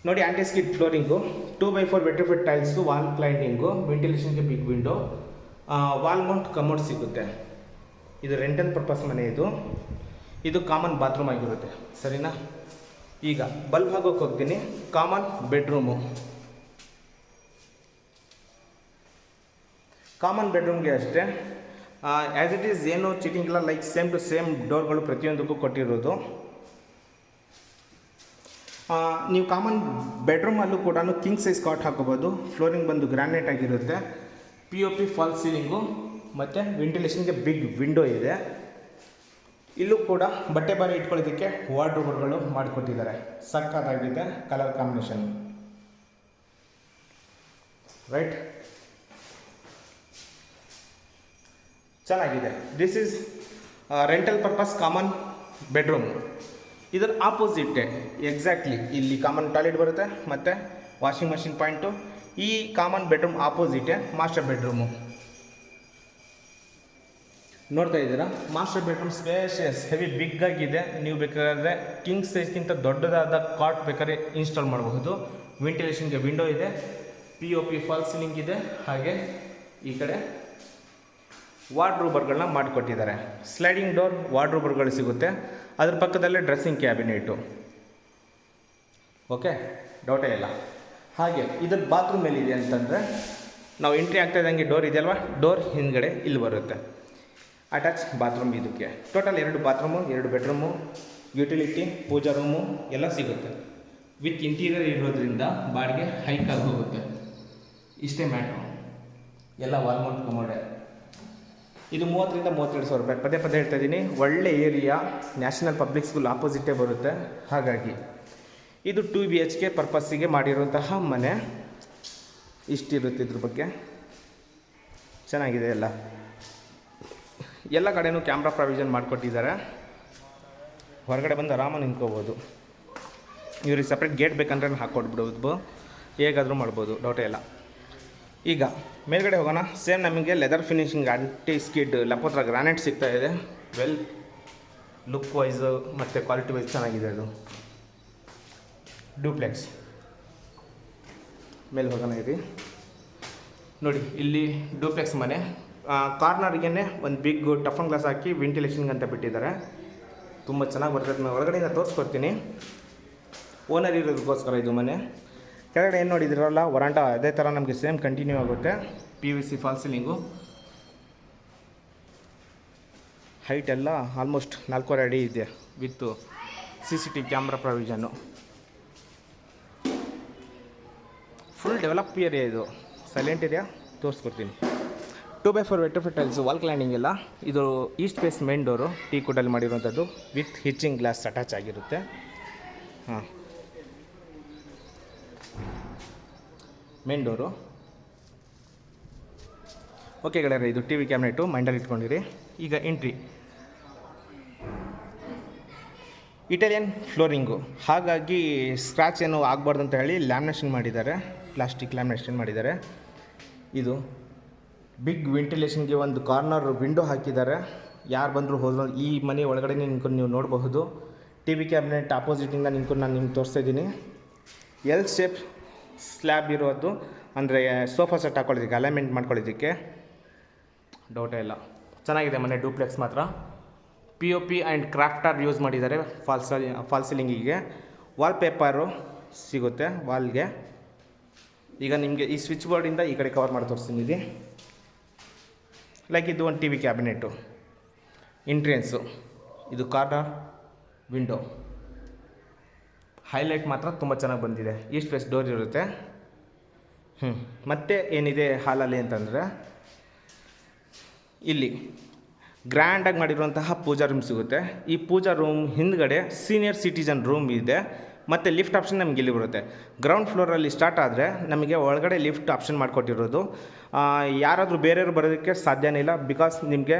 ನೋಡಿ anti skid flooring two by four vitrified tiles wall cladding ವೆಂಟಿಲೇಷನ್ಗೆ big window wall mount commode ಸಿಗುತ್ತೆ. ಇದು ರೆಂಟಲ್ ಪರ್ಪಸ್ ಮನೆ ಇದು. ಇದು ಕಾಮನ್ ಬಾತ್ರೂಮ್ ಆಗಿರುತ್ತೆ. ಸರಿನಾ? ಈಗ ಬಲ್ಬ್ ಹಾಕೋಕೆ ಹೋಗ್ತೀನಿ. ಕಾಮನ್ ಬೆಡ್ರೂಮು ಕಾಮನ್ ಬೆಡ್ರೂಮ್ಗೆ ಅಷ್ಟೇ. ಆ್ಯಸ್ ಇಟ್ ಈಸ್ ಏನು ಚೀಟಿಂಗ್ ಇಲ್ಲ. ಲೈಕ್ ಸೇಮ್ ಟು ಸೇಮ್ ಡೋರ್ಗಳು ಪ್ರತಿಯೊಂದಕ್ಕೂ ಕೊಟ್ಟಿರೋದು. ನೀವು ಕಾಮನ್ ಬೆಡ್ರೂಮಲ್ಲೂ ಕೂಡ ಕಿಂಗ್ ಸೈಜ್ ಕಾಟ್ ಹಾಕೋಬೋದು. ಫ್ಲೋರಿಂಗ್ ಬಂದು ಗ್ರಾನೈಟ್ ಆಗಿರುತ್ತೆ. P O P false ceiling ಮತ್ತು ವೆಂಟಿಲೇಷನ್ಗೆ ಬಿಗ್ ವಿಂಡೋ ಇದೆ. ಇಲ್ಲೂ ಕೂಡ ಬಟ್ಟೆ ಬಾರಿ ಇಟ್ಕೊಳ್ಳೋದಕ್ಕೆ ವಾರ್ಡ್ರೋಬ್ಗಳು ಮಾಡಿಕೊಟ್ಟಿದ್ದಾರೆ. ಸಕ್ಕತ್ತಾಗಿದೆ ಕಲರ್ ಕಾಂಬಿನೇಷನ್ ರೈಟ್ ಚೆನ್ನಾಗಿದೆ. This is rental purpose common bedroom ಇದರ ಆಪೋಸಿಟ್ಟೆ ಎಕ್ಸಾಕ್ಟ್ಲಿ ಇಲ್ಲಿ ಕಾಮನ್ ಟಾಯ್ಲೆಟ್ ಬರುತ್ತೆ, ಮತ್ತು ವಾಷಿಂಗ್ ಮಷಿನ್ ಪಾಯಿಂಟು ಈ common bedroom opposite master bedroom ನೋಡ್ತಾ ಇದ್ದೀರಾ? Master bedroom spacious heavy big ಆಗಿದೆ. ನೀವು ಬೇಕಾದರೆ ಕಿಂಗ್ ಸೈಜ್ಗಿಂತ ದೊಡ್ಡದಾದ ಕಾಟ್ ಬೇಕಾದ್ರೆ ಇನ್ಸ್ಟಾಲ್ ಮಾಡಬಹುದು. ವೆಂಟಿಲೇಷನ್ಗೆ ವಿಂಡೋ ಇದೆ. P O P false ceiling ಇದೆ. ಹಾಗೆ ಈ ಕಡೆ ವಾರ್ಡ್ರೂಬರ್ಗಳನ್ನ ಮಾಡಿಕೊಟ್ಟಿದ್ದಾರೆ. ಸ್ಲೈಡಿಂಗ್ ಡೋರ್ ವಾರ್ಡ್ರೂಬರ್ಗಳು ಸಿಗುತ್ತೆ. ಅದ್ರ ಪಕ್ಕದಲ್ಲೇ ಡ್ರೆಸ್ಸಿಂಗ್ ಕ್ಯಾಬಿನೆಟು. ಓಕೆ? ಡೌಟೇ ಇಲ್ಲ. ಹಾಗೆ ಇದ್ರ ಬಾತ್ರೂಮ್ ಎಲ್ಲಿದೆ ಅಂತಂದರೆ, ನಾವು ಎಂಟ್ರಿ ಆಗ್ತಾ ಇದ್ದಂಗೆ ಡೋರ್ ಇದೆಯಲ್ವ ಡೋರ್ ಹಿಂದ್ಗಡೆ ಇಲ್ಲಿ ಬರುತ್ತೆ. ಅಟ್ಯಾಚ್ ಬಾತ್ರೂಮ್ ಇದಕ್ಕೆ. ಟೋಟಲ್ ಎರಡು ಬಾತ್ರೂಮು, ಎರಡು ಬೆಡ್ರೂಮು, ಯುಟಿಲಿಟಿ, ಪೂಜಾ ರೂಮು ಎಲ್ಲ ಸಿಗುತ್ತೆ. ವಿತ್ ಇಂಟೀರಿಯರ್ ಇರೋದ್ರಿಂದ ಬಾಡಿಗೆ ಹೈಕ್ ಆಗಿ ಹೋಗುತ್ತೆ. ಇಷ್ಟೇ ಮ್ಯಾಟ್ರು. ಎಲ್ಲ ವಾಲ್ಮೌಂಟ್ ಕಮೋಡೆ ಇದು ಮೂವತ್ತರಿಂದ ಮೂವತ್ತೆರಡು ಸಾವಿರ ರೂಪಾಯಿ. ಪದೇ ಪದೇ ಹೇಳ್ತಾ ಇದ್ದೀನಿ ಒಳ್ಳೆ ಏರಿಯಾ ನ್ಯಾಷನಲ್ ಪಬ್ಲಿಕ್ ಸ್ಕೂಲ್ ಆಪೋಸಿಟೇ ಬರುತ್ತೆ. ಹಾಗಾಗಿ, ಇದು ಟು ಬಿ ಎಚ್ ಕೆ ಪರ್ಪಸ್ಸಿಗೆ ಮಾಡಿರುವಂತಹ ಮನೆ. ಇಷ್ಟಿರುತ್ತೆ ಇದ್ರ ಬಗ್ಗೆ. ಚೆನ್ನಾಗಿದೆ ಎಲ್ಲ. ಎಲ್ಲ ಕಡೆನೂ ಕ್ಯಾಮ್ರಾ ಪ್ರಾವಿಷನ್ ಮಾಡಿಕೊಟ್ಟಿದ್ದಾರೆ. ಹೊರಗಡೆ ಬಂದು ಆರಾಮಾಗಿ ನಿಂತ್ಕೋಬೋದು. ಇವ್ರಿಗೆ ಸಪ್ರೇಟ್ ಗೇಟ್ ಬೇಕಂದ್ರೆ ಹಾಕ್ಕೊಟ್ಬಿಡ್ಬೋದು ಹೇಗಾದರೂ ಮಾಡ್ಬೋದು ಡೌಟೇ ಇಲ್ಲ. ಈಗ ಮೇಲ್ಗಡೆ ಹೋಗೋಣ. ಸೇಮ್ ನಮಗೆ ಲೆದರ್ ಫಿನಿಶಿಂಗ್ ಆಂಟಿ ಸ್ಕಿಡ್ ಲಪೋತ್ರ ಗ್ರಾನೈಟ್ ಸಿಗ್ತಾ ಇದೆ. ವೆಲ್ ಲುಕ್ ವೈಸ್ ಮತ್ತು ಕ್ವಾಲಿಟಿ ವೈಸ್ ಚೆನ್ನಾಗಿದೆ ಅದು. ಡೂಪ್ಲೆಕ್ಸ್ ಮೇಲೆ ಹೋಗೋಣ ಇರಿ. ನೋಡಿ, ಇಲ್ಲಿ ಡೂಪ್ಲೆಕ್ಸ್ ಮನೆ. ಕಾರ್ನರ್ಗೆ ಒಂದು ಬಿಗ್ ಟಫನ್ ಗ್ಲಾಸ್ ಹಾಕಿ ವೆಂಟಿಲೇಷನ್ಗೆ ಅಂತ ಬಿಟ್ಟಿದ್ದಾರೆ. ತುಂಬ ಚೆನ್ನಾಗಿ ಬರ್ತದೆ. ನಾನು ಒಳಗಡೆಯಿಂದ ತೋರಿಸ್ಕೊಡ್ತೀನಿ. ಓನರ್ ಇರೋದಕ್ಕೋಸ್ಕರ ಇದು ಮನೆ. ಕೆಳಗಡೆ ಏನು ನೋಡಿದಿರಲ್ಲ ವರಾಂಟ ಅದೇ ಥರ ನಮಗೆ ಸೇಮ್ ಕಂಟಿನ್ಯೂ ಆಗುತ್ತೆ. P V C false ceiling height ಎಲ್ಲ ಆಲ್ಮೋಸ್ಟ್ ನಾಲ್ಕೂವರೆ ಅಡಿ ಇದೆ. With C C T camera provision full develop area ಇದು. ಸೈಲೆಂಟ್ ಏರಿಯಾ ತೋರಿಸ್ಕೊಡ್ತೀನಿ. Two by four vitrified tiles wall cladding ಇಲ್ಲ ಇದು east face main door teak ಕುಡಲ್ಲಿ ಮಾಡಿರುವಂಥದ್ದು ವಿತ್ ಹಿಚ್ಚಿಂಗ್ ಗ್ಲಾಸ್ ಅಟ್ಯಾಚ್ ಆಗಿರುತ್ತೆ. ಹಾಂ. ಮೇನ್ ಡೋರು ಓಕೆ ಗೆಳೆಯರೆ ಇದು ಟಿ ವಿ ಕ್ಯಾಮ್ನೆಟು ಮೈಂಡಲ್ಲಿ ಇಟ್ಕೊಂಡಿರಿ. ಈಗ ಎಂಟ್ರಿ ಇಟಾಲಿಯನ್ ಫ್ಲೋರಿಂಗು ಹಾಗಾಗಿ ಸ್ಕ್ರ್ಯಾಚ್ ಏನು ಆಗಬಾರ್ದು ಅಂತ ಹೇಳಿ ಲ್ಯಾಮಿನೇಷನ್ ಮಾಡಿದ್ದಾರೆ. ಪ್ಲಾಸ್ಟಿಕ್ ಲ್ಯಾಮಿನೇಷನ್ ಮಾಡಿದ್ದಾರೆ. ಇದು ಬಿಗ್ ವೆಂಟಿಲೇಷನ್ಗೆ ಒಂದು ಕಾರ್ನರ್ ವಿಂಡೋ ಹಾಕಿದ್ದಾರೆ. ಯಾರು ಬಂದರೂ ಹೋದ್ರು ಈ ಮನೆ ಒಳಗಡೆ ನಿಂತ್ಕೊಂಡು ನೀವು ನೋಡಬಹುದು. ಟಿ ವಿ ಕ್ಯಾಬಿನೆಟ್ ಆಪೋಸಿಟಿಂದ ನಿಂತ್ಕೊಂಡು ನಾನು ನಿಮ್ಗೆ ತೋರಿಸ್ತಾ ಇದ್ದೀನಿ. ಎಲ್ ಶೇಪ್ ಸ್ಲ್ಯಾಬ್ ಇರೋದು, ಅಂದರೆ ಸೋಫಾ ಸೆಟ್ ಹಾಕೊಳ್ಳೋದಕ್ಕೆ ಅಲೈನ್ಮೆಂಟ್ ಮಾಡ್ಕೊಳ್ಳೋದಕ್ಕೆ. ಡೌಟೇ ಇಲ್ಲ. ಚೆನ್ನಾಗಿದೆ ಮನೆ ಡೂಪ್ಲೆಕ್ಸ್ ಮಾತ್ರ. P O P and crafter use ಮಾಡಿದ್ದಾರೆ ಫಾಲ್ಸ್ ಫಾಲ್ ಸೀಲಿಂಗಿಗೆ ವಾಲ್ ಪೇಪರು ಸಿಗುತ್ತೆ ವಾಲ್ಗೆ ಈಗ ನಿಮಗೆ ಈ ಸ್ವಿಚ್ ಬೋರ್ಡಿಂದ ಈ ಕಡೆ ಕವರ್ ಮಾಡಿ ತೋರಿಸ್ತೀನಿ ಇದು ಲೈಕ್ ಇದು ಒಂದು ಟಿ ವಿ ಕ್ಯಾಬಿನೆಟ್ಟು ಇದು ಕಾರ್ನರ್ ವಿಂಡೋ ಹೈಲೈಟ್ ಮಾತ್ರ ತುಂಬ ಚೆನ್ನಾಗಿ ಬಂದಿದೆ. ಈಸ್ಟ್ ವೆಸ್ಟ್ ಡೋರ್ ಇರುತ್ತೆ. ಹ್ಞೂ ಮತ್ತೆ ಏನಿದೆ ಹಾಲಲ್ಲಿ ಅಂತಂದರೆ, ಇಲ್ಲಿ ಗ್ರ್ಯಾಂಡಾಗಿ ಮಾಡಿರುವಂತಹ ಪೂಜಾ ರೂಮ್ ಸಿಗುತ್ತೆ. ಈ ಪೂಜಾ ರೂಮ್ ಹಿಂದ್ಗಡೆ ಸೀನಿಯರ್ ಸಿಟಿಜನ್ ರೂಮ್ ಇದೆ. ಮತ್ತು ಲಿಫ್ಟ್ ಆಪ್ಷನ್ ನಮಗೆ ಇಲ್ಲಿ ಬರುತ್ತೆ. ಗ್ರೌಂಡ್ ಫ್ಲೋರಲ್ಲಿ ಸ್ಟಾರ್ಟ್ ಆದರೆ ನಮಗೆ ಒಳಗಡೆ ಲಿಫ್ಟ್ ಆಪ್ಷನ್ ಮಾಡಿಕೊಟ್ಟಿರೋದು. ಯಾರಾದರೂ ಬೇರೆಯವರು ಬರೋದಕ್ಕೆ ಸಾಧ್ಯನೇ ಇಲ್ಲ ಬಿಕಾಸ್ ನಿಮಗೆ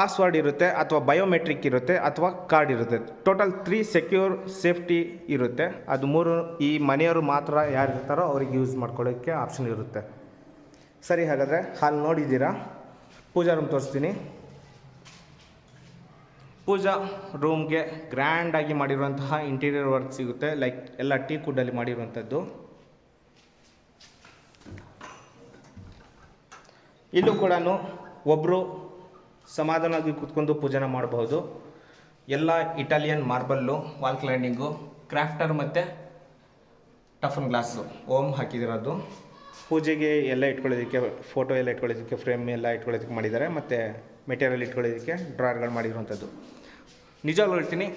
ಪಾಸ್ವರ್ಡ್ ಇರುತ್ತೆ ಅಥವಾ ಬಯೋಮೆಟ್ರಿಕ್ ಇರುತ್ತೆ ಅಥವಾ ಕಾರ್ಡ್ ಇರುತ್ತೆ. ಟೋಟಲ್ ತ್ರೀ ಸೆಕ್ಯೂರ್ ಸೇಫ್ಟಿ ಇರುತ್ತೆ. ಅದು ಮೂರು ಈ ಮನೆಯವರು ಮಾತ್ರ ಯಾರು ಇರ್ತಾರೋ ಅವ್ರಿಗೆ ಯೂಸ್ ಮಾಡ್ಕೊಳ್ಳೋಕ್ಕೆ ಆಪ್ಷನ್ ಇರುತ್ತೆ. ಸರಿ ಹಾಗಾದರೆ ಹಾಲು ನೋಡಿದ್ದೀರಾ? ಪೂಜಾ ರೂಮ್ ತೋರಿಸ್ತೀನಿ. ಪೂಜಾ ರೂಮ್ಗೆ ಗ್ರ್ಯಾಂಡಾಗಿ ಮಾಡಿರುವಂತಹ ಇಂಟೀರಿಯರ್ ವರ್ಕ್ ಸಿಗುತ್ತೆ. ಲೈಕ್ ಎಲ್ಲ ಟೀ ಕುಡ್ಡಲ್ಲಿ ಮಾಡಿರುವಂಥದ್ದು. ಇಲ್ಲೂ ಕೂಡ ಒಬ್ಬರು ಸಮಾಧಾನವಾಗಿ ಕೂತ್ಕೊಂಡು ಪೂಜೆನ ಮಾಡಬಹುದು. ಎಲ್ಲ Italian marble wall cladding crafter ಮತ್ತು ಟಫನ್ ಗ್ಲಾಸು ಓಮ್ ಹಾಕಿದಿರೋದು. ಪೂಜೆಗೆ ಎಲ್ಲ ಇಟ್ಕೊಳ್ಳೋದಕ್ಕೆ ಫೋಟೋ ಎಲ್ಲ ಇಟ್ಕೊಳ್ಳೋದಕ್ಕೆ ಫ್ರೇಮ್ ಎಲ್ಲ ಇಟ್ಕೊಳ್ಳೋದಕ್ಕೆ ಮಾಡಿದ್ದಾರೆ. ಮತ್ತು ಮೆಟೀರಿಯಲ್ ಇಟ್ಕೊಳ್ಳೋದಕ್ಕೆ ಡ್ರಾಯರ್ಗಳು ಮಾಡಿರುವಂಥದ್ದು. ನಿಜವಾಗ್ಲೂ ಹೇಳ್ತೀನಿ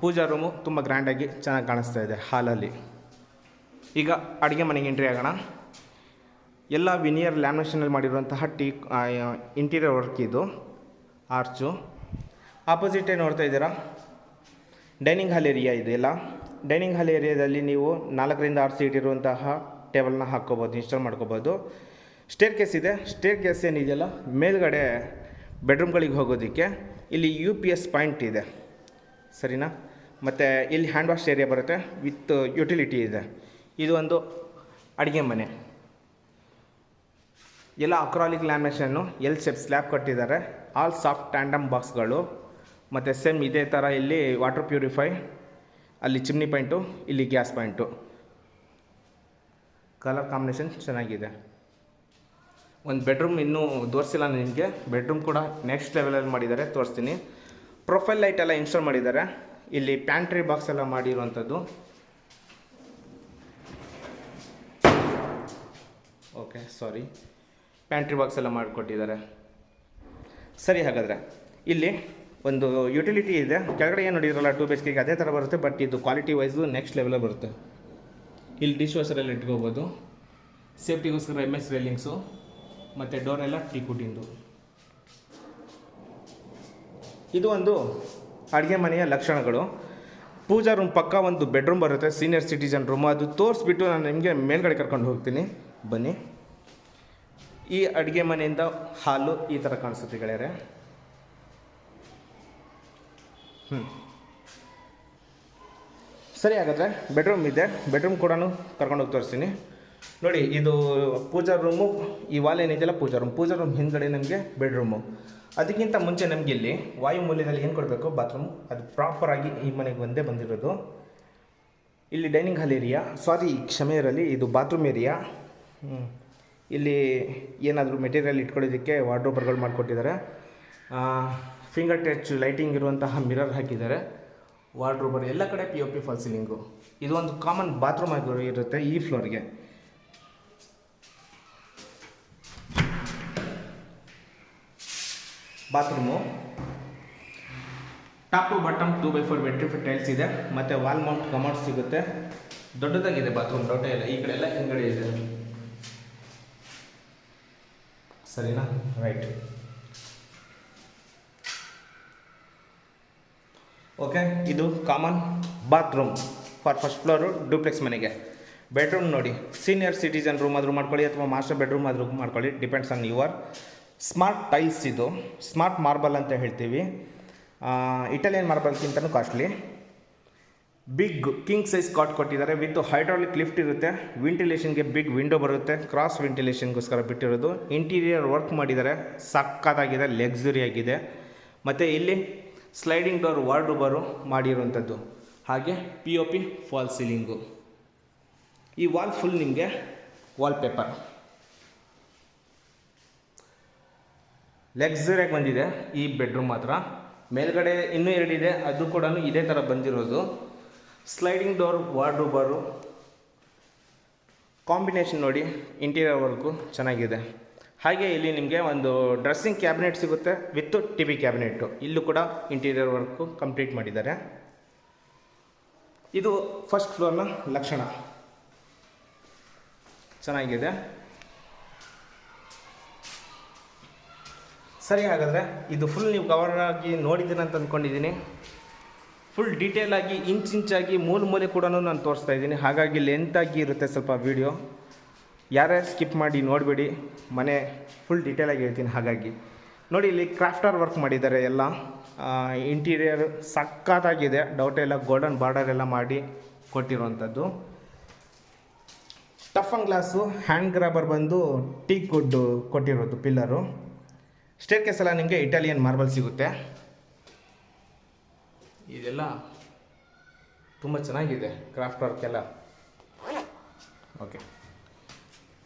ಪೂಜಾ ರೂಮು ತುಂಬ ಗ್ರ್ಯಾಂಡಾಗಿ ಚೆನ್ನಾಗಿ ಕಾಣಿಸ್ತಾ ಇದೆ ಹಾಲಲ್ಲಿ ಈಗ ಅಡುಗೆ ಮನೆಗೆ ಎಂಟ್ರಿ ಆಗೋಣ. ಎಲ್ಲ ವಿನಿಯರ್ ಲ್ಯಾಮಿನೇಷನಲ್ಲಿ ಮಾಡಿರುವಂತಹ ಟೀ ಇಂಟೀರಿಯರ್ ವರ್ಕ್ ಇದು ಆರ್ಚು ಆಪೋಸಿಟೇ ನೋಡ್ತಾ ಇದ್ದೀರಾ? ಡೈನಿಂಗ್ ಹಾಲ್ ಏರಿಯಾ ಇದೆಯಲ್ಲ ಡೈನಿಂಗ್ ಹಾಲ್ ಏರಿಯಾದಲ್ಲಿ ನೀವು ನಾಲ್ಕರಿಂದ ಆರು ಸೀಟ್ ಇರುವಂತಹ ಟೇಬಲ್ನ ಹಾಕ್ಕೋಬೋದು ಇನ್ಸ್ಟಾಲ್ ಮಾಡ್ಕೋಬೋದು. ಸ್ಟೇರ್ ಕೇಸ್ ಇದೆ. ಸ್ಟೇರ್ ಕೇಸ್ ಏನಿದೆಯಲ್ಲ? ಮೇಲ್ಗಡೆ ಬೆಡ್ರೂಮ್ಗಳಿಗೆ ಹೋಗೋದಕ್ಕೆ ಇಲ್ಲಿ ಯು ಪಿ ಎಸ್ ಪಾಯಿಂಟ್ ಇದೆ. ಸರಿನಾ? ಮತ್ತು ಇಲ್ಲಿ ಹ್ಯಾಂಡ್ ವಾಶ್ ಏರಿಯಾ ಬರುತ್ತೆ ವಿತ್ ಯುಟಿಲಿಟಿ ಇದೆ. ಇದು ಒಂದು ಅಡುಗೆ ಮನೆ. ಎಲ್ಲ acrylic lamination L shape slab ಕಟ್ಟಿದ್ದಾರೆ. ಆಲ್ ಸಾಫ್ಟ್ ಟ್ಯಾಂಡಮ್ ಬಾಕ್ಸ್ಗಳು ಮತ್ತು ಸೇಮ್ ಇದೇ ಥರ ಇಲ್ಲಿ ವಾಟರ್ ಪ್ಯೂರಿಫೈ ಅಲ್ಲಿ ಚಿಮ್ನಿ ಪಾಯಿಂಟು ಇಲ್ಲಿ ಗ್ಯಾಸ್ ಪಾಯಿಂಟು ಕಲರ್ ಕಾಂಬಿನೇಷನ್ ಚೆನ್ನಾಗಿದೆ. ಒಂದು ಬೆಡ್ರೂಮ್ ಇನ್ನೂ ತೋರಿಸಿಲ್ಲ ನಿಮಗೆ. ಬೆಡ್ರೂಮ್ ಕೂಡ ನೆಕ್ಸ್ಟ್ ಲೆವೆಲಲ್ಲಿ ಮಾಡಿದ್ದಾರೆ, ತೋರಿಸ್ತೀನಿ. ಪ್ರೊಫೈಲ್ ಲೈಟ್ ಎಲ್ಲ ಇನ್ಸ್ಟಾಲ್ ಮಾಡಿದ್ದಾರೆ. ಇಲ್ಲಿ ಪ್ಯಾಂಟ್ರಿ ಬಾಕ್ಸ್ ಎಲ್ಲ ಮಾಡಿರುವಂಥದ್ದು. ಓಕೆ ಸಾರಿ ಪ್ಯಾಂಟ್ರಿ ಬಾಕ್ಸ್ ಎಲ್ಲ ಮಾಡಿಕೊಟ್ಟಿದ್ದಾರೆ. ಸರಿ ಹಾಗಾದರೆ, ಇಲ್ಲಿ ಒಂದು ಯುಟಿಲಿಟಿ ಇದೆ. ಕೆಳಗಡೆ ಏನು ನೋಡಿದ್ರಲ್ಲ ಟೂ ಬಿ ಅದೇ ಥರ ಬರುತ್ತೆ ಬಟ್ ಇದು ಕ್ವಾಲಿಟಿ ವೈಸು ನೆಕ್ಸ್ಟ್ ಲೆವೆಲಲ್ಲಿ ಬರುತ್ತೆ. ಇಲ್ಲಿ ಡಿಶ್ ವಾಷರೆಲ್ಲ ಇಟ್ಕೋಬೋದು. ಸೇಫ್ಟಿಗೋಸ್ಕರ ಎಂ ಎಸ್ ರೇಲಿಂಗ್ಸು ಮತ್ತು ಡೋರೆಲ್ಲ ಟೀ ಕುಟಿಂದು ಇದು. ಒಂದು ಅಡುಗೆ ಮನೆಯ ಲಕ್ಷಣಗಳು. ಪೂಜಾ ರೂಮ್ ಪಕ್ಕ ಒಂದು ಬೆಡ್ರೂಮ್ ಬರುತ್ತೆ ಸೀನಿಯರ್ ಸಿಟಿಜನ್ ರೂಮ್ ಅದು ತೋರಿಸ್ಬಿಟ್ಟು ನಾನು ನಿಮಗೆ ಮೇಲ್ಗಡೆ ಕರ್ಕೊಂಡು ಹೋಗ್ತೀನಿ. ಬನ್ನಿ. ಈ ಅಡುಗೆ ಮನೆಯಿಂದ ಹಾಲು ಈ ಥರ ಕಾಣಿಸುತ್ತೆ ಗೆಳೆಯರೆ. ಹ್ಞೂ ಸರಿ ಹಾಗಾದರೆ ಬೆಡ್ರೂಮ್ ಇದೆ. ಬೆಡ್ರೂಮ್ ಕೂಡ ಕರ್ಕೊಂಡು ಹೋಗಿ ತೋರಿಸ್ತೀನಿ. ನೋಡಿ, ಇದು ಪೂಜಾ ರೂಮು ಈ ವಾಲ್ ಏನಿದೆಯಲ್ಲ ಪೂಜಾ ರೂಮ್ ಪೂಜಾ ರೂಮ್ ಹಿಂದ್ಗಡೆ ನಮಗೆ ಬೆಡ್ರೂಮು ಅದಕ್ಕಿಂತ ಮುಂಚೆ ನಮಗೆ ಇಲ್ಲಿ ವಾಯುಮೂಲ್ಯದಲ್ಲಿ ಏನು ಕೊಡಬೇಕು? ಬಾತ್ರೂಮ್ ಅದು ಪ್ರಾಪರಾಗಿ ಈ ಮನೆಗೆ ಒಂದೇ ಬಂದಿರೋದು. ಇಲ್ಲಿ ಡೈನಿಂಗ್ ಹಾಲ್ ಏರಿಯಾ ಸಾರಿ ಕ್ಷಮೆ ಇರಲಿ ಇದು ಬಾತ್ರೂಮ್ ಏರಿಯಾ ಹ್ಮ್. ಇಲ್ಲಿ ಏನಾದರೂ ಮೆಟೀರಿಯಲ್ ಇಟ್ಕೊಳ್ಳೋದಕ್ಕೆ ವಾರ್ಡ್ರೋಬರ್ಗಳು ಮಾಡಿಕೊಟ್ಟಿದ್ದಾರೆ. ಫಿಂಗರ್ ಟಚ್ ಲೈಟಿಂಗ್ ಇರುವಂತಹ ಮಿರರ್ ಹಾಕಿದ್ದಾರೆ. ವಾರ್ಡ್ರೋಬರ್ ಎಲ್ಲ ಕಡೆ P O P fall ceiling ಇದು ಒಂದು ಕಾಮನ್ ಬಾತ್ರೂಮ್ ಆಗಿ ಇರುತ್ತೆ ಈ ಫ್ಲೋರ್ಗೆ bathroom top to bottom two by four bedroom tiles ಇದೆ. ಮತ್ತು ವಾಲ್ ಮೌಂಟ್ ಕಮೋಡ್ ಸಿಗುತ್ತೆ. ದೊಡ್ಡದಾಗಿದೆ ಬಾತ್ರೂಮ್ ದೊಡ್ಡ ಇಲ್ಲ. ಈ ಕಡೆ ಎಲ್ಲ ಹಿಂಗಡೆ ಇದೆ. ಸರಿನಾ? ರೈಟ್ ಓಕೆ ಇದು common bathroom for first floor duplex ಮನೆಗೆ. ಬೆಡ್ರೂಮ್ ನೋಡಿ ಸೀನಿಯರ್ ಸಿಟಿಜನ್ ರೂಮ್ ಆದರೂ ಮಾಡ್ಕೊಳ್ಳಿ ಅಥವಾ ಮಾಸ್ಟರ್ ಬೆಡ್ರೂಮ್ ಆದರೂ ಮಾಡ್ಕೊಳ್ಳಿ depends on your smart tiles ಇದು. ಸ್ಮಾರ್ಟ್ ಮಾರ್ಬಲ್ ಅಂತ ಹೇಳ್ತೀವಿ. Italian ಮಾರ್ಬಲ್ಗಿಂತಲೂ costly big king size cot ಕೊಟ್ಟಿದ್ದಾರೆ. ವಿತ್ ಹೈಡ್ರಾಲಿಕ್ ಲಿಫ್ಟ್ ಇರುತ್ತೆ. ವೆಂಟಿಲೇಷನ್ಗೆ ಬಿಗ್ ವಿಂಡೋ ಬರುತ್ತೆ. ಕ್ರಾಸ್ ವೆಂಟಿಲೇಷನ್ಗೋಸ್ಕರ ಬಿಟ್ಟಿರೋದು. ಇಂಟೀರಿಯರ್ ವರ್ಕ್ ಮಾಡಿದ್ದಾರೆ. ಸಕ್ಕತ್ತಾಗಿದೆ. ಲಕ್ಸುರಿ ಆಗಿದೆ. ಮತ್ತು ಇಲ್ಲಿ ಸ್ಲೈಡಿಂಗ್ ಡೋರ್ ವಾರ್ಡ್ರೋಬರು ಮಾಡಿರುವಂಥದ್ದು. ಹಾಗೆ P O P fall ceiling ಈ ವಾಲ್ ಫುಲ್ ನಿಮಗೆ ವಾಲ್ಪೇಪರ್ ಲಕ್ಸುರಿಯಾಗಿ ಬಂದಿದೆ. ಈ ಬೆಡ್ರೂಮ್ ಮಾತ್ರ. ಮೇಲ್ಗಡೆ ಇನ್ನೂ ಎರಡಿದೆ. ಅದು ಕೂಡ ಇದೇ ಥರ ಬಂದಿರೋದು. ಸ್ಲೈಡಿಂಗ್ ಡೋರ್ ವಾರ್ಡ್ರೂಬರು ಕಾಂಬಿನೇಷನ್ ನೋಡಿ ಇಂಟೀರಿಯರ್ ವರ್ಕು ಚೆನ್ನಾಗಿದೆ. ಹಾಗೆ ಇಲ್ಲಿ ನಿಮಗೆ ಒಂದು ಡ್ರೆಸ್ಸಿಂಗ್ ಕ್ಯಾಬಿನೆಟ್ ಸಿಗುತ್ತೆ ವಿತ್ ಟಿ ವಿ ಕ್ಯಾಬಿನೆಟ್ಟು ಇಲ್ಲೂ ಕೂಡ ಇಂಟೀರಿಯರ್ ವರ್ಕು ಕಂಪ್ಲೀಟ್ ಮಾಡಿದ್ದಾರೆ. ಇದು ಫಸ್ಟ್ ಫ್ಲೋರ್ನ ಲಕ್ಷಣ. ಚೆನ್ನಾಗಿದೆ. ಸರಿ, ಹಾಗಾದರೆ ಇದು ಫುಲ್ ನೀವು ಕವರ್ ಆಗಿ ನೋಡಿದ್ದೀರ ಅಂತ ಅಂದ್ಕೊಂಡಿದ್ದೀನಿ ಫುಲ್ ಡೀಟೇಲ್ ಆಗಿ ಇಂಚ್ ಇಂಚಾಗಿ ಮೂಲೆ ಮೂಲೆ ಕೂಡ ನಾನು ತೋರಿಸ್ತಾ ಇದ್ದೀನಿ. ಹಾಗಾಗಿ ಲೆಂತಾಗಿ ಇರುತ್ತೆ ಸ್ವಲ್ಪ ವೀಡಿಯೋ ಯಾರ್ಯಾರು ಸ್ಕಿಪ್ ಮಾಡಿ ನೋಡಬೇಡಿ. ಮನೆ ಫುಲ್ ಡೀಟೇಲಾಗಿ ಹೇಳ್ತೀನಿ ಹಾಗಾಗಿ. ನೋಡಿ, ಇಲ್ಲಿ ಕ್ರಾಫ್ಟರ್ ವರ್ಕ್ ಮಾಡಿದ್ದಾರೆ ಎಲ್ಲ. ಇಂಟೀರಿಯರ್ ಸಖತ್ತಾಗಿದೆ. ಡೌಟ್ ಎಲ್ಲ ಗೋಲ್ಡನ್ ಬಾರ್ಡರ್ ಎಲ್ಲ ಮಾಡಿ ಕೊಟ್ಟಿರುವಂಥದ್ದು. Tough and glass hand grabber ಬಂದು ಟೀ ಗುಡ್ಡು ಕೊಟ್ಟಿರೋದು ಪಿಲ್ಲರು ಸ್ಟೇರ್ ಕೇಸ್ ಎಲ್ಲ ನಿಮಗೆ ಇಟಾಲಿಯನ್ ಮಾರ್ಬಲ್ ಸಿಗುತ್ತೆ. ಇದೆಲ್ಲ ತುಂಬ ಚೆನ್ನಾಗಿದೆ ಕ್ರಾಫ್ಟ್ ವರ್ಕ್ ಎಲ್ಲ. ಓಕೆ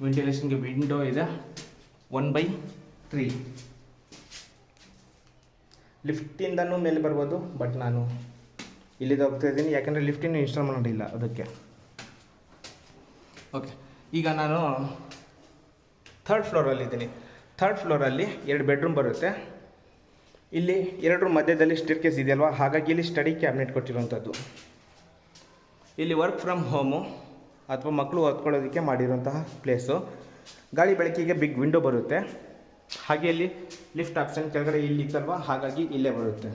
ವೆಂಟಿಲೇಷನ್ಗೆ ವಿಂಡೋ ಇದೆ. ಒನ್ ಬೈ ತ್ರೀ ಲಿಫ್ಟಿಂದನೂ ಮೇಲೆ ಬರ್ಬೋದು ಬಟ್ ನಾನು ಇಲ್ಲಿದ್ದ ಹೋಗ್ತಾ ಇದ್ದೀನಿ. ಯಾಕೆಂದರೆ ಲಿಫ್ಟಿನೂ ಇನ್ಸ್ಟಾಲ್ ಮಾಡಿಲ್ಲ ಅದಕ್ಕೆ. ಓಕೆ ಈಗ ನಾನು ಥರ್ಡ್ ಫ್ಲೋರಲ್ಲಿದ್ದೀನಿ ಥರ್ಡ್ ಫ್ಲೋರಲ್ಲಿ ಎರಡು ಬೆಡ್ರೂಮ್ ಬರುತ್ತೆ. ಇಲ್ಲಿ ಎರಡರ ಮಧ್ಯದಲ್ಲಿ ಸ್ಟಿರ್ ಕೇಸ್ ಇದೆಯಲ್ವಾ? ಹಾಗಾಗಿ ಇಲ್ಲಿ ಸ್ಟಡಿ ಕ್ಯಾಬಿನೆಟ್ ಕೊಟ್ಟಿರುವಂಥದ್ದು. ಇಲ್ಲಿ ವರ್ಕ್ ಫ್ರಮ್ ಹೋಮು ಅಥವಾ ಮಕ್ಕಳು ಓದ್ಕೊಳ್ಳೋದಕ್ಕೆ ಮಾಡಿರುವಂತಹ ಪ್ಲೇಸು ಗಾಳಿ ಬೆಳಕಿಗೆ ಬಿಗ್ ವಿಂಡೋ ಬರುತ್ತೆ. ಹಾಗೆ ಇಲ್ಲಿ ಲಿಫ್ಟ್ ಆಪ್ಷನ್ ಕೆಳಗಡೆ ಇಲ್ಲಿ ಇತ್ತಲ್ವ? ಹಾಗಾಗಿ ಇಲ್ಲೇ ಬರುತ್ತೆ.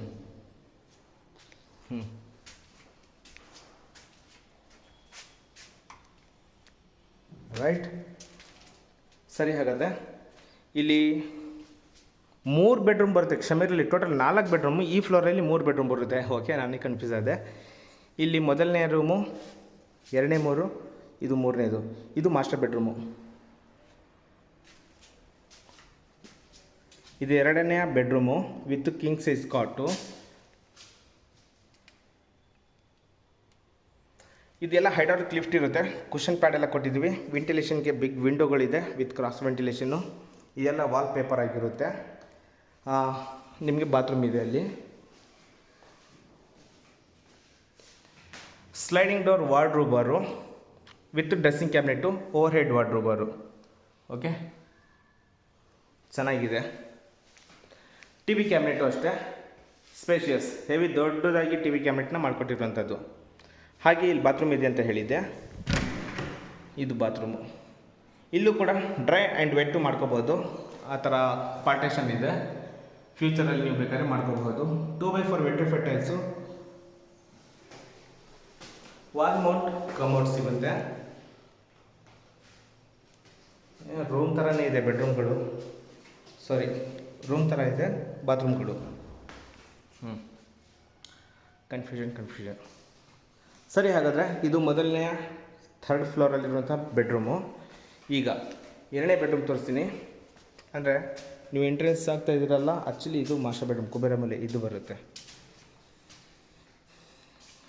ರೈಟ್ ಸರಿ ಹಾಗಾದರೆ ಇಲ್ಲಿ ಮೂರು ಬೆಡ್ರೂಮ್ ಬರುತ್ತೆ. ಕ್ಷಮಿರಲಿ ಟೋಟಲ್ ನಾಲ್ಕು ಬೆಡ್ರೂಮು ಈ ಫ್ಲೋರಲ್ಲಿ ಮೂರು ಬೆಡ್ರೂಮ್ ಬರುತ್ತೆ. ಓಕೆ ನನಗೆ ಕನ್ಫ್ಯೂಸ್ ಆದೆ. ಇಲ್ಲಿ ಮೊದಲನೇ ರೂಮು ಎರಡನೇ ಮೂರು, ಇದು ಮೂರನೇದು. ಇದು ಮಾಸ್ಟರ್ ಬೆಡ್ರೂಮು ಇದು ಎರಡನೇ bedroom with king size cot ಇದೆಲ್ಲ ಹೈಡ್ರಾಲಿಕ್ ಲಿಫ್ಟ್ ಇರುತ್ತೆ. ಕುಷನ್ ಪ್ಯಾಡ್ ಎಲ್ಲ ಕೊಟ್ಟಿದ್ದೀವಿ. ವೆಂಟಿಲೇಷನ್ಗೆ ಬಿಗ್ ವಿಂಡೋಗಳಿದೆ ವಿತ್ ಕ್ರಾಸ್ ವೆಂಟಿಲೇಷನ್ನು ಇದೆಲ್ಲ ವಾಲ್ ಪೇಪರ್ ಆಗಿರುತ್ತೆ. ನಿಮಗೆ ಬಾತ್ರೂಮ್ ಇದೆ ಅಲ್ಲಿ. Sliding door ವಾರ್ಡ್ರೂಬರು with dressing cabinet over head ವಾರ್ಡ್ರೂಬರು okay ಚೆನ್ನಾಗಿದೆ. ಟಿ ವಿ ಕ್ಯಾಬಿನೆಟು ಅಷ್ಟೇ. ಸ್ಪೇಷಿಯಸ್ ಹೆವಿ ದೊಡ್ಡದಾಗಿ ಟಿ ವಿ ಕ್ಯಾಬಿನೆಟ್ನ ಮಾಡಿಕೊಟ್ಟಿರುವಂಥದ್ದು. ಹಾಗೆ ಇಲ್ಲಿ ಬಾತ್ರೂಮ್ ಇದೆ ಅಂತ ಹೇಳಿದ್ದೆ. ಇದು ಬಾತ್ರೂಮು ಇಲ್ಲೂ ಕೂಡ ಡ್ರೈ ಆ್ಯಂಡ್ ವೆಟ್ಟು ಮಾಡ್ಕೋಬೋದು. ಆ ಥರ ಪಾರ್ಟೇಷನ್ ಇದೆ. ಫ್ಯೂಚರಲ್ಲಿ ನೀವು ಬೇಕಾದ್ರೆ ಮಾಡ್ಕೋಬಹುದು. Two by four vitrify tiles wall mount commode ಸಿಗುತ್ತೆ. ರೂಮ್ ಥರನೇ ಇದೆ ಬೆಡ್ರೂಮ್ಗಳು ಸಾರಿ ರೂಮ್ ಥರ ಇದೆ ಬಾತ್ರೂಮ್ಗಳು ಹ್ಞೂ ಕನ್ಫ್ಯೂಷನ್ ಕನ್ಫ್ಯೂಷನ್ ಸರಿ, ಹಾಗಾದರೆ ಇದು ಮೊದಲನೇ ಥರ್ಡ್ ಫ್ಲೋರಲ್ಲಿರುವಂಥ ಬೆಡ್ರೂಮು ಈಗ ಎರಡನೇ ಬೆಡ್ರೂಮ್ ತೋರಿಸ್ತೀನಿ. ಅಂದರೆ ನೀವು ಎಂಟ್ರೆನ್ಸ್ ಆಗ್ತಾ ಇದ್ದೀರಲ್ಲ ಆ್ಯಕ್ಚುಲಿ ಇದು ಮಾಸ್ಟರ್ ಬೆಡ್ರೂಮ್ ಕುಬೇರ ಮೇಲೆ ಇದು ಬರುತ್ತೆ.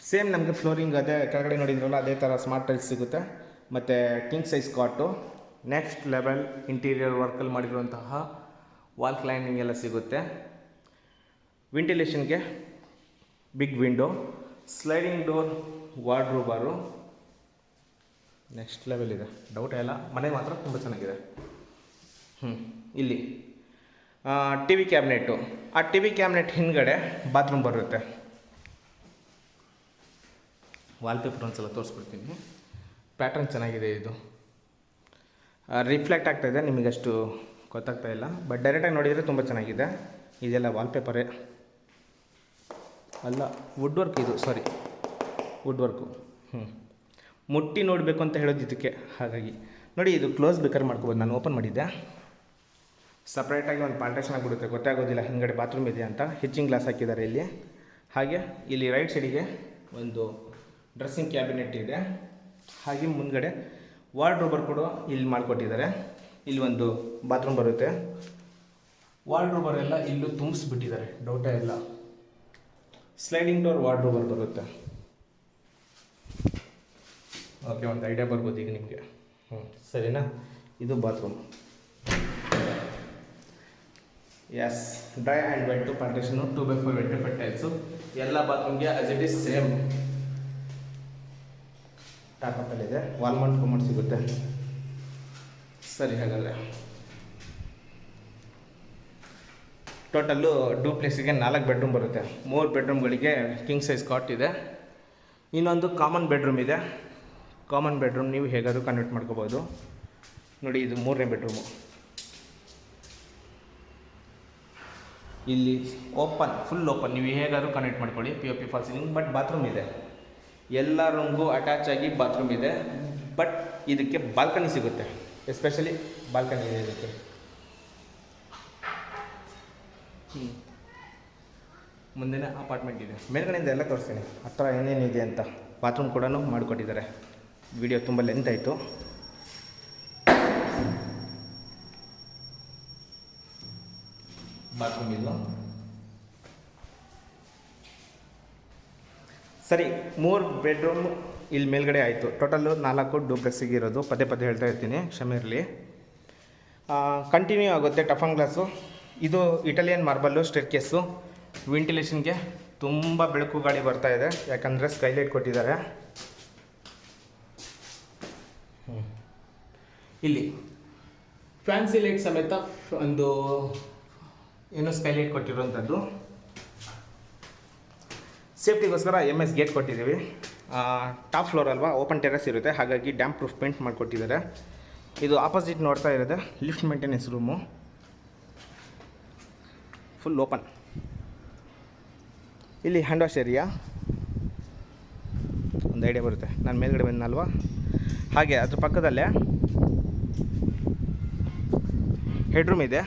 ಸೇಮ್ ನಮಗೆ ಫ್ಲೋರಿಂಗ್ ಅದೇ, ಕೆಳಗಡೆ ನೋಡಿದ್ರಲ್ಲ, ಅದೇ ಥರ ಸ್ಮಾರ್ಟ್ ಟೈಲ್ಸ್ ಸಿಗುತ್ತೆ. ಮತ್ತು king size cot next level interior ವರ್ಕಲ್ಲಿ ಮಾಡಿರುವಂತಹ ವಾಲ್ ಕ್ಲೈನಿಂಗ್ ಎಲ್ಲ ಸಿಗುತ್ತೆ. ವೆಂಟಿಲೇಷನ್ಗೆ ಬಿಗ್ ವಿಂಡೋ ಸ್ಲೈಡಿಂಗ್ ಡೋರ್ ವಾರ್ಡ್ರೂಬರು ನೆಕ್ಸ್ಟ್ ಲೆವೆಲ್ ಇದೆ. ಡೌಟ್ ಇಲ್ಲ. ಮನೆ ಮಾತ್ರ ತುಂಬ ಚೆನ್ನಾಗಿದೆ. ಹ್ಞೂ ಇಲ್ಲಿ. ಟಿ ವಿ ಕ್ಯಾಬ್ನೆಟ್ಟು ಆ ಟಿ ವಿ ಕ್ಯಾಬ್ನೆಟ್ ಹಿಂದ್ಗಡೆ ಬಾತ್ರೂಮ್ ಬರುತ್ತೆ. ವಾಲ್ಪೇಪರ್ ಒಂದ್ಸಲ ತೋರಿಸ್ಬಿಡ್ತೀನಿ. ಪ್ಯಾಟರ್ನ್ ಚೆನ್ನಾಗಿದೆ ಇದು. ರಿಫ್ಲೆಕ್ಟ್ ಆಗ್ತಾಯಿದೆ ನಿಮಗಷ್ಟು ಗೊತ್ತಾಗ್ತಾ ಇಲ್ಲ. ಬಟ್ ಡೈರೆಕ್ಟಾಗಿ ನೋಡಿದರೆ ತುಂಬ ಚೆನ್ನಾಗಿದೆ. ಇದೆಲ್ಲ ವಾಲ್ಪೇಪರೇ ಅಲ್ಲ ವುಡ್ ವರ್ಕ್ ಇದು ಸಾರಿ ವುಡ್ ವರ್ಕು ಹ್ಞೂ ಮುಟ್ಟಿ ನೋಡಬೇಕು ಅಂತ ಹೇಳೋದು ಇದಕ್ಕೆ. ಹಾಗಾಗಿ. ನೋಡಿ ಇದು ಕ್ಲೋಸ್ ಬೇಕಾದ್ರೆ ಮಾಡ್ಕೋಬೋದು. ನಾನು ಓಪನ್ ಮಾಡಿದ್ದೆ ಸಪ್ರೇಟಾಗಿ ಒಂದು ಪಾಲ್ಟ್ರೇಷನ್ ಆಗಿಬಿಡುತ್ತೆ. ಗೊತ್ತಾಗೋದಿಲ್ಲ. ಹಿಂಗಡೆ ಬಾತ್ರೂಮ್ ಇದೆ ಅಂತ. ಹಿಚ್ಚಿಂಗ್ ಗ್ಲಾಸ್ ಹಾಕಿದ್ದಾರೆ ಇಲ್ಲಿ. ಹಾಗೆ ಇಲ್ಲಿ ರೈಟ್ ಸೈಡಿಗೆ ಒಂದು ಡ್ರೆಸ್ಸಿಂಗ್ ಕ್ಯಾಬಿನೆಟ್ ಇದೆ. ಹಾಗೆ ಮುಂದ್ಗಡೆ ವಾರ್ಡ್ರೋಬರ್ ಕೂಡ ಇಲ್ಲಿ ಮಾಡಿಕೊಟ್ಟಿದ್ದಾರೆ. ಇಲ್ಲಿ ಒಂದು ಬಾತ್ರೂಮ್ ಬರುತ್ತೆ. ವಾರ್ಡ್ರೋಬರ್ ಎಲ್ಲ ಇಲ್ಲೂ ತುಂಬಿಸ್ಬಿಟ್ಟಿದ್ದಾರೆ. ಡೌಟ ಇಲ್ಲ. ಸ್ಲೈಡಿಂಗ್ ಡೋರ್ ವಾರ್ಡ್ರೋಬರ್ ಬರುತ್ತೆ. ಓಕೆ ಒಂದು ಐಡಿಯಾ ಬರ್ಬೋದು ಈಗ ನಿಮಗೆ. ಹ್ಞೂ ಸರಿನಾ? ಇದು bathroom as dry and wet partition two by four wet ಫೆಟ್ tiles ಎಲ್ಲ ಬಾತ್ರೂಮ್ಗೆ ಆಸ್ ಇಟ್ ಈಸ್ ಸೇಮ್ ಟಾಪಲ್ಲಿದೆ ಇದೆ. ಮೌಂಟ್ ಕಮೌಂಟ್ ಸಿಗುತ್ತೆ. ಸರಿ, ಹಾಗಾದರೆ. ಟೋಟಲ್ಲು ಡೂಪ್ಲೆಕ್ಸಿಗೆ ನಾಲ್ಕು ಬೆಡ್ರೂಮ್ ಬರುತ್ತೆ. ಮೂರು ಬೆಡ್ರೂಮ್ಗಳಿಗೆ ಕಿಂಗ್ ಸೈಜ್ ಕಾಟ್ ಇದೆ. ಇನ್ನೊಂದು ಕಾಮನ್ ಬೆಡ್ರೂಮ್ ಇದೆ. ಕಾಮನ್ ಬೆಡ್ರೂಮ್ ನೀವು ಹೇಗಾದರೂ ಕನ್ವರ್ಟ್ ಮಾಡ್ಕೋಬೋದು. ನೋಡಿ, ಇದು ಮೂರನೇ ಬೆಡ್ರೂಮು ಇಲ್ಲಿ ಓಪನ್ ಫುಲ್ ಓಪನ್ ನೀವು ಹೇಗಾದರೂ ಕನೆಕ್ಟ್ ಮಾಡ್ಕೊಳ್ಳಿ. P O P fall ceiling but bathroom ಇದೆ. ಎಲ್ಲ ರೂಮ್ಗೂ ಅಟ್ಯಾಚ್ ಆಗಿ ಬಾತ್ರೂಮ್ ಇದೆ. ಬಟ್ ಇದಕ್ಕೆ ಬಾಲ್ಕನಿ ಸಿಗುತ್ತೆ. ಎಸ್ಪೆಷಲಿ ಬಾಲ್ಕನಿ ಇದೆ ಇದಕ್ಕೆ. ಮುಂದಿನ ಅಪಾರ್ಟ್ಮೆಂಟ್ ಇದೆ. ಮೇಲ್ಗಡೆಯಿಂದ ಎಲ್ಲ ತೋರಿಸ್ತೀನಿ. ಹತ್ರ ಏನೇನಿದೆ ಅಂತ. ಬಾತ್ರೂಮ್ ಕೂಡ ಮಾಡಿಕೊಟ್ಟಿದ್ದಾರೆ. ವಿಡಿಯೋ ತುಂಬ ಲೆಂತ್ ಆಯಿತು. ಸರಿ ಮೂರು ಬೆಡ್ರೂಮ್ ಇಲ್ಲಿ ಮೇಲ್ಗಡೆ ಆಯಿತು. ಟೋಟಲ್ಲು ನಾಲ್ಕು ಡೂಪ್ಲೆಕ್ಸಿಗೆ ಇರೋದು. ಪದೇ ಪದೇ ಹೇಳ್ತಾ ಇರ್ತೀನಿ ಕ್ಷಮೆ ಇರಲಿ. ಕಂಟಿನ್ಯೂ ಆಗುತ್ತೆ ಟಫನ್ ಗ್ಲಾಸು ಇದು ಇಟಾಲಿಯನ್ ಮಾರ್ಬಲ್ಲು ಸ್ಟೆರ್ಕೇಸು ವೆಂಟಿಲೇಷನ್ಗೆ ತುಂಬ ಬೆಳಕು ಗಾಳಿ ಬರ್ತಾ ಇದೆ. ಯಾಕಂದರೆ ಸ್ಕೈಲೈಟ್ ಕೊಟ್ಟಿದ್ದಾರೆ. ಇಲ್ಲಿ. ಫ್ಯಾನ್ಸಿ ಲೈಟ್ ಸಮೇತ ಒಂದು ಏನೋ ಸ್ಕೈಲೈಟ್ ಕೊಟ್ಟಿರುವಂಥದ್ದು ಸೇಫ್ಟಿಗೋಸ್ಕರ ಎಂ ಎಸ್ ಗೇಟ್ ಕೊಟ್ಟಿದ್ದೀವಿ. ಟಾಪ್ ಫ್ಲೋರ್ ಅಲ್ವಾ ಓಪನ್ ಟೆರೆಸ್ ಇರುತ್ತೆ. ಹಾಗಾಗಿ ಡ್ಯಾಮ್ ಪ್ರೂಫ್ ಪೇಂಟ್ ಮಾಡಿಕೊಟ್ಟಿದ್ದಾರೆ. ಇದು ಆಪೋಸಿಟ್ ನೋಡ್ತಾ ಇರೋದೆ lift maintenance room full open ಇಲ್ಲಿ ಹ್ಯಾಂಡ್ ವಾಶ್ ಏರಿಯಾ ಒಂದು ಐಡಿಯಾ ಬರುತ್ತೆ. ನಾನು ಮೇಲ್ಗಡೆ ಬಂದಲ್ವಾ ಹಾಗೆ, ಅದ್ರ ಪಕ್ಕದಲ್ಲೇ ಹೆಡ್ರೂಮ್ ಇದೆ.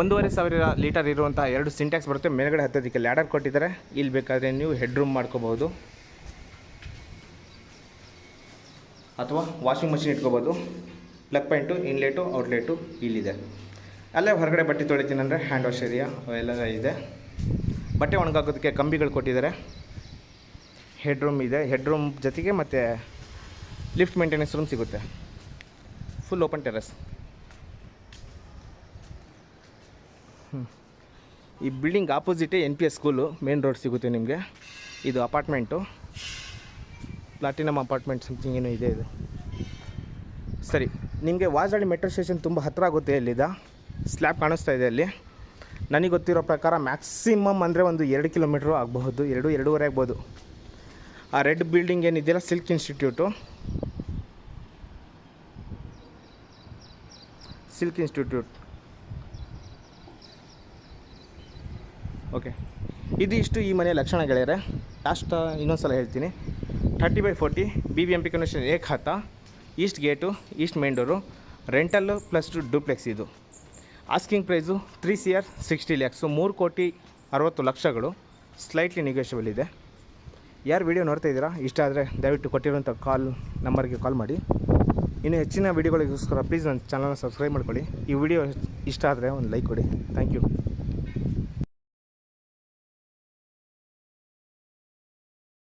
ಒಂದೂವರೆ ಸಾವಿರ ಲೀಟರ್ ಇರುವಂಥ ಎರಡು ಸಿಂಟ್ಯಾಕ್ಸ್ ಬರುತ್ತೆ. ಮೇಲ್ಗಡೆ ಹತ್ತೋದಕ್ಕೆ ಲ್ಯಾಡರ್ ಕೊಟ್ಟಿದ್ದಾರೆ. ಇಲ್ಲಿ ಬೇಕಾದರೆ ನೀವು ಹೆಡ್ ರೂಮ್ ಮಾಡ್ಕೋಬೋದು. ಅಥವಾ ವಾಷಿಂಗ್ ಮಷಿನ್ ಇಟ್ಕೋಬೋದು. ಪ್ಲಗ್ ಪಾಯಿಂಟು, ಇನ್ಲೇಟು, ಔಟ್ಲೇಟು ಇಲ್ಲಿದೆ. ಅಲ್ಲೇ ಹೊರಗಡೆ ಬಟ್ಟೆ ತೊಳಿತೀನಿ ಅಂದರೆ ಹ್ಯಾಂಡ್ ವಾಶ್ ಏರಿಯಾ, ಅವೆಲ್ಲ ಇದೆ. ಬಟ್ಟೆ ಒಣಗಾಕೋದಕ್ಕೆ ಕಂಬಿಗಳು ಕೊಟ್ಟಿದ್ದಾರೆ. ಹೆಡ್ ರೂಮ್ ಇದೆ. ಹೆಡ್ ರೂಮ್ ಜೊತೆಗೆ ಮತ್ತು ಲಿಫ್ಟ್ ಮೇಂಟೆನೆನ್ಸ್ ರೂಮ್ ಸಿಗುತ್ತೆ. Full open terrace. ಈ building opposite N P S school main road ಸಿಗುತ್ತೆ ನಿಮಗೆ. ಇದು ಅಪಾರ್ಟ್ಮೆಂಟು ಪ್ಲಾಟಿನಮ್ ಅಪಾರ್ಟ್ಮೆಂಟ್ ಸಮಥಿಂಗ್ ಏನೋ ಇದೆ ಇದು. ಸರಿ, ನಿಮಗೆ ವಾಜಾಡಿ ಮೆಟ್ರೋ ಸ್ಟೇಷನ್ ತುಂಬ ಹತ್ತಿರ ಆಗುತ್ತೆ ಇಲ್ಲಿದ ಸ್ಲ್ಯಾಬ್ ಕಾಣಿಸ್ತಾ ಇದೆ ಅಲ್ಲಿ. ನನಗೆ ಗೊತ್ತಿರೋ ಪ್ರಕಾರ ಮ್ಯಾಕ್ಸಿಮಮ್ ಅಂದರೆ ಒಂದು ಎರಡು ಕಿಲೋಮೀಟ್ರು ಆಗಬಹುದು, ಎರಡು, ಎರಡೂವರೆ ಆಗ್ಬೋದು. ಆ ರೆಡ್ ಬಿಲ್ಡಿಂಗ್ ಏನಿದೆಯಲ್ಲ silk institute silk institute okay. ಇದಿಷ್ಟು ಈ ಮನೆಯ ಲಕ್ಷಣ ಗೆಳೆಯರೆ. ಲಾಸ್ಟ್ ಇನ್ನೊಂದು ಸಲ ಹೇಳ್ತೀನಿ. Thirty by forty B B M P convention ಏಕ್ ಹತ್ತ east gate east main door rental plus two duplex ಇದು asking price three C R sixty lakhs ಮೂರು ಕೋಟಿ ಅರವತ್ತು ಲಕ್ಷಗಳು. ಸ್ಲೈಟ್ಲಿ ನೆಗೋಷಿಯಬಲ್ ಇದೆ. ಯಾರು ವಿಡಿಯೋ ನೋಡ್ತಾ ಇದ್ದೀರಾ? ಇಷ್ಟ ಆದರೆ ದಯವಿಟ್ಟು ಕೊಟ್ಟಿರುವಂಥ ಕಾಲ್ ನಂಬರ್ಗೆ ಕಾಲ್ ಮಾಡಿ. ಇನ್ನು ಹೆಚ್ಚಿನ ವೀಡಿಯೋಗಳಿಗೋಸ್ಕರ ಪ್ಲೀಸ್ ನನ್ನ ಚಾನಲ್ನ ಸಬ್ಸ್ಕ್ರೈಬ್ ಮಾಡ್ಕೊಳ್ಳಿ. ಈ ವಿಡಿಯೋ ಇಷ್ಟ ಆದರೆ ಒಂದು ಲೈಕ್ ಕೊಡಿ. Thank you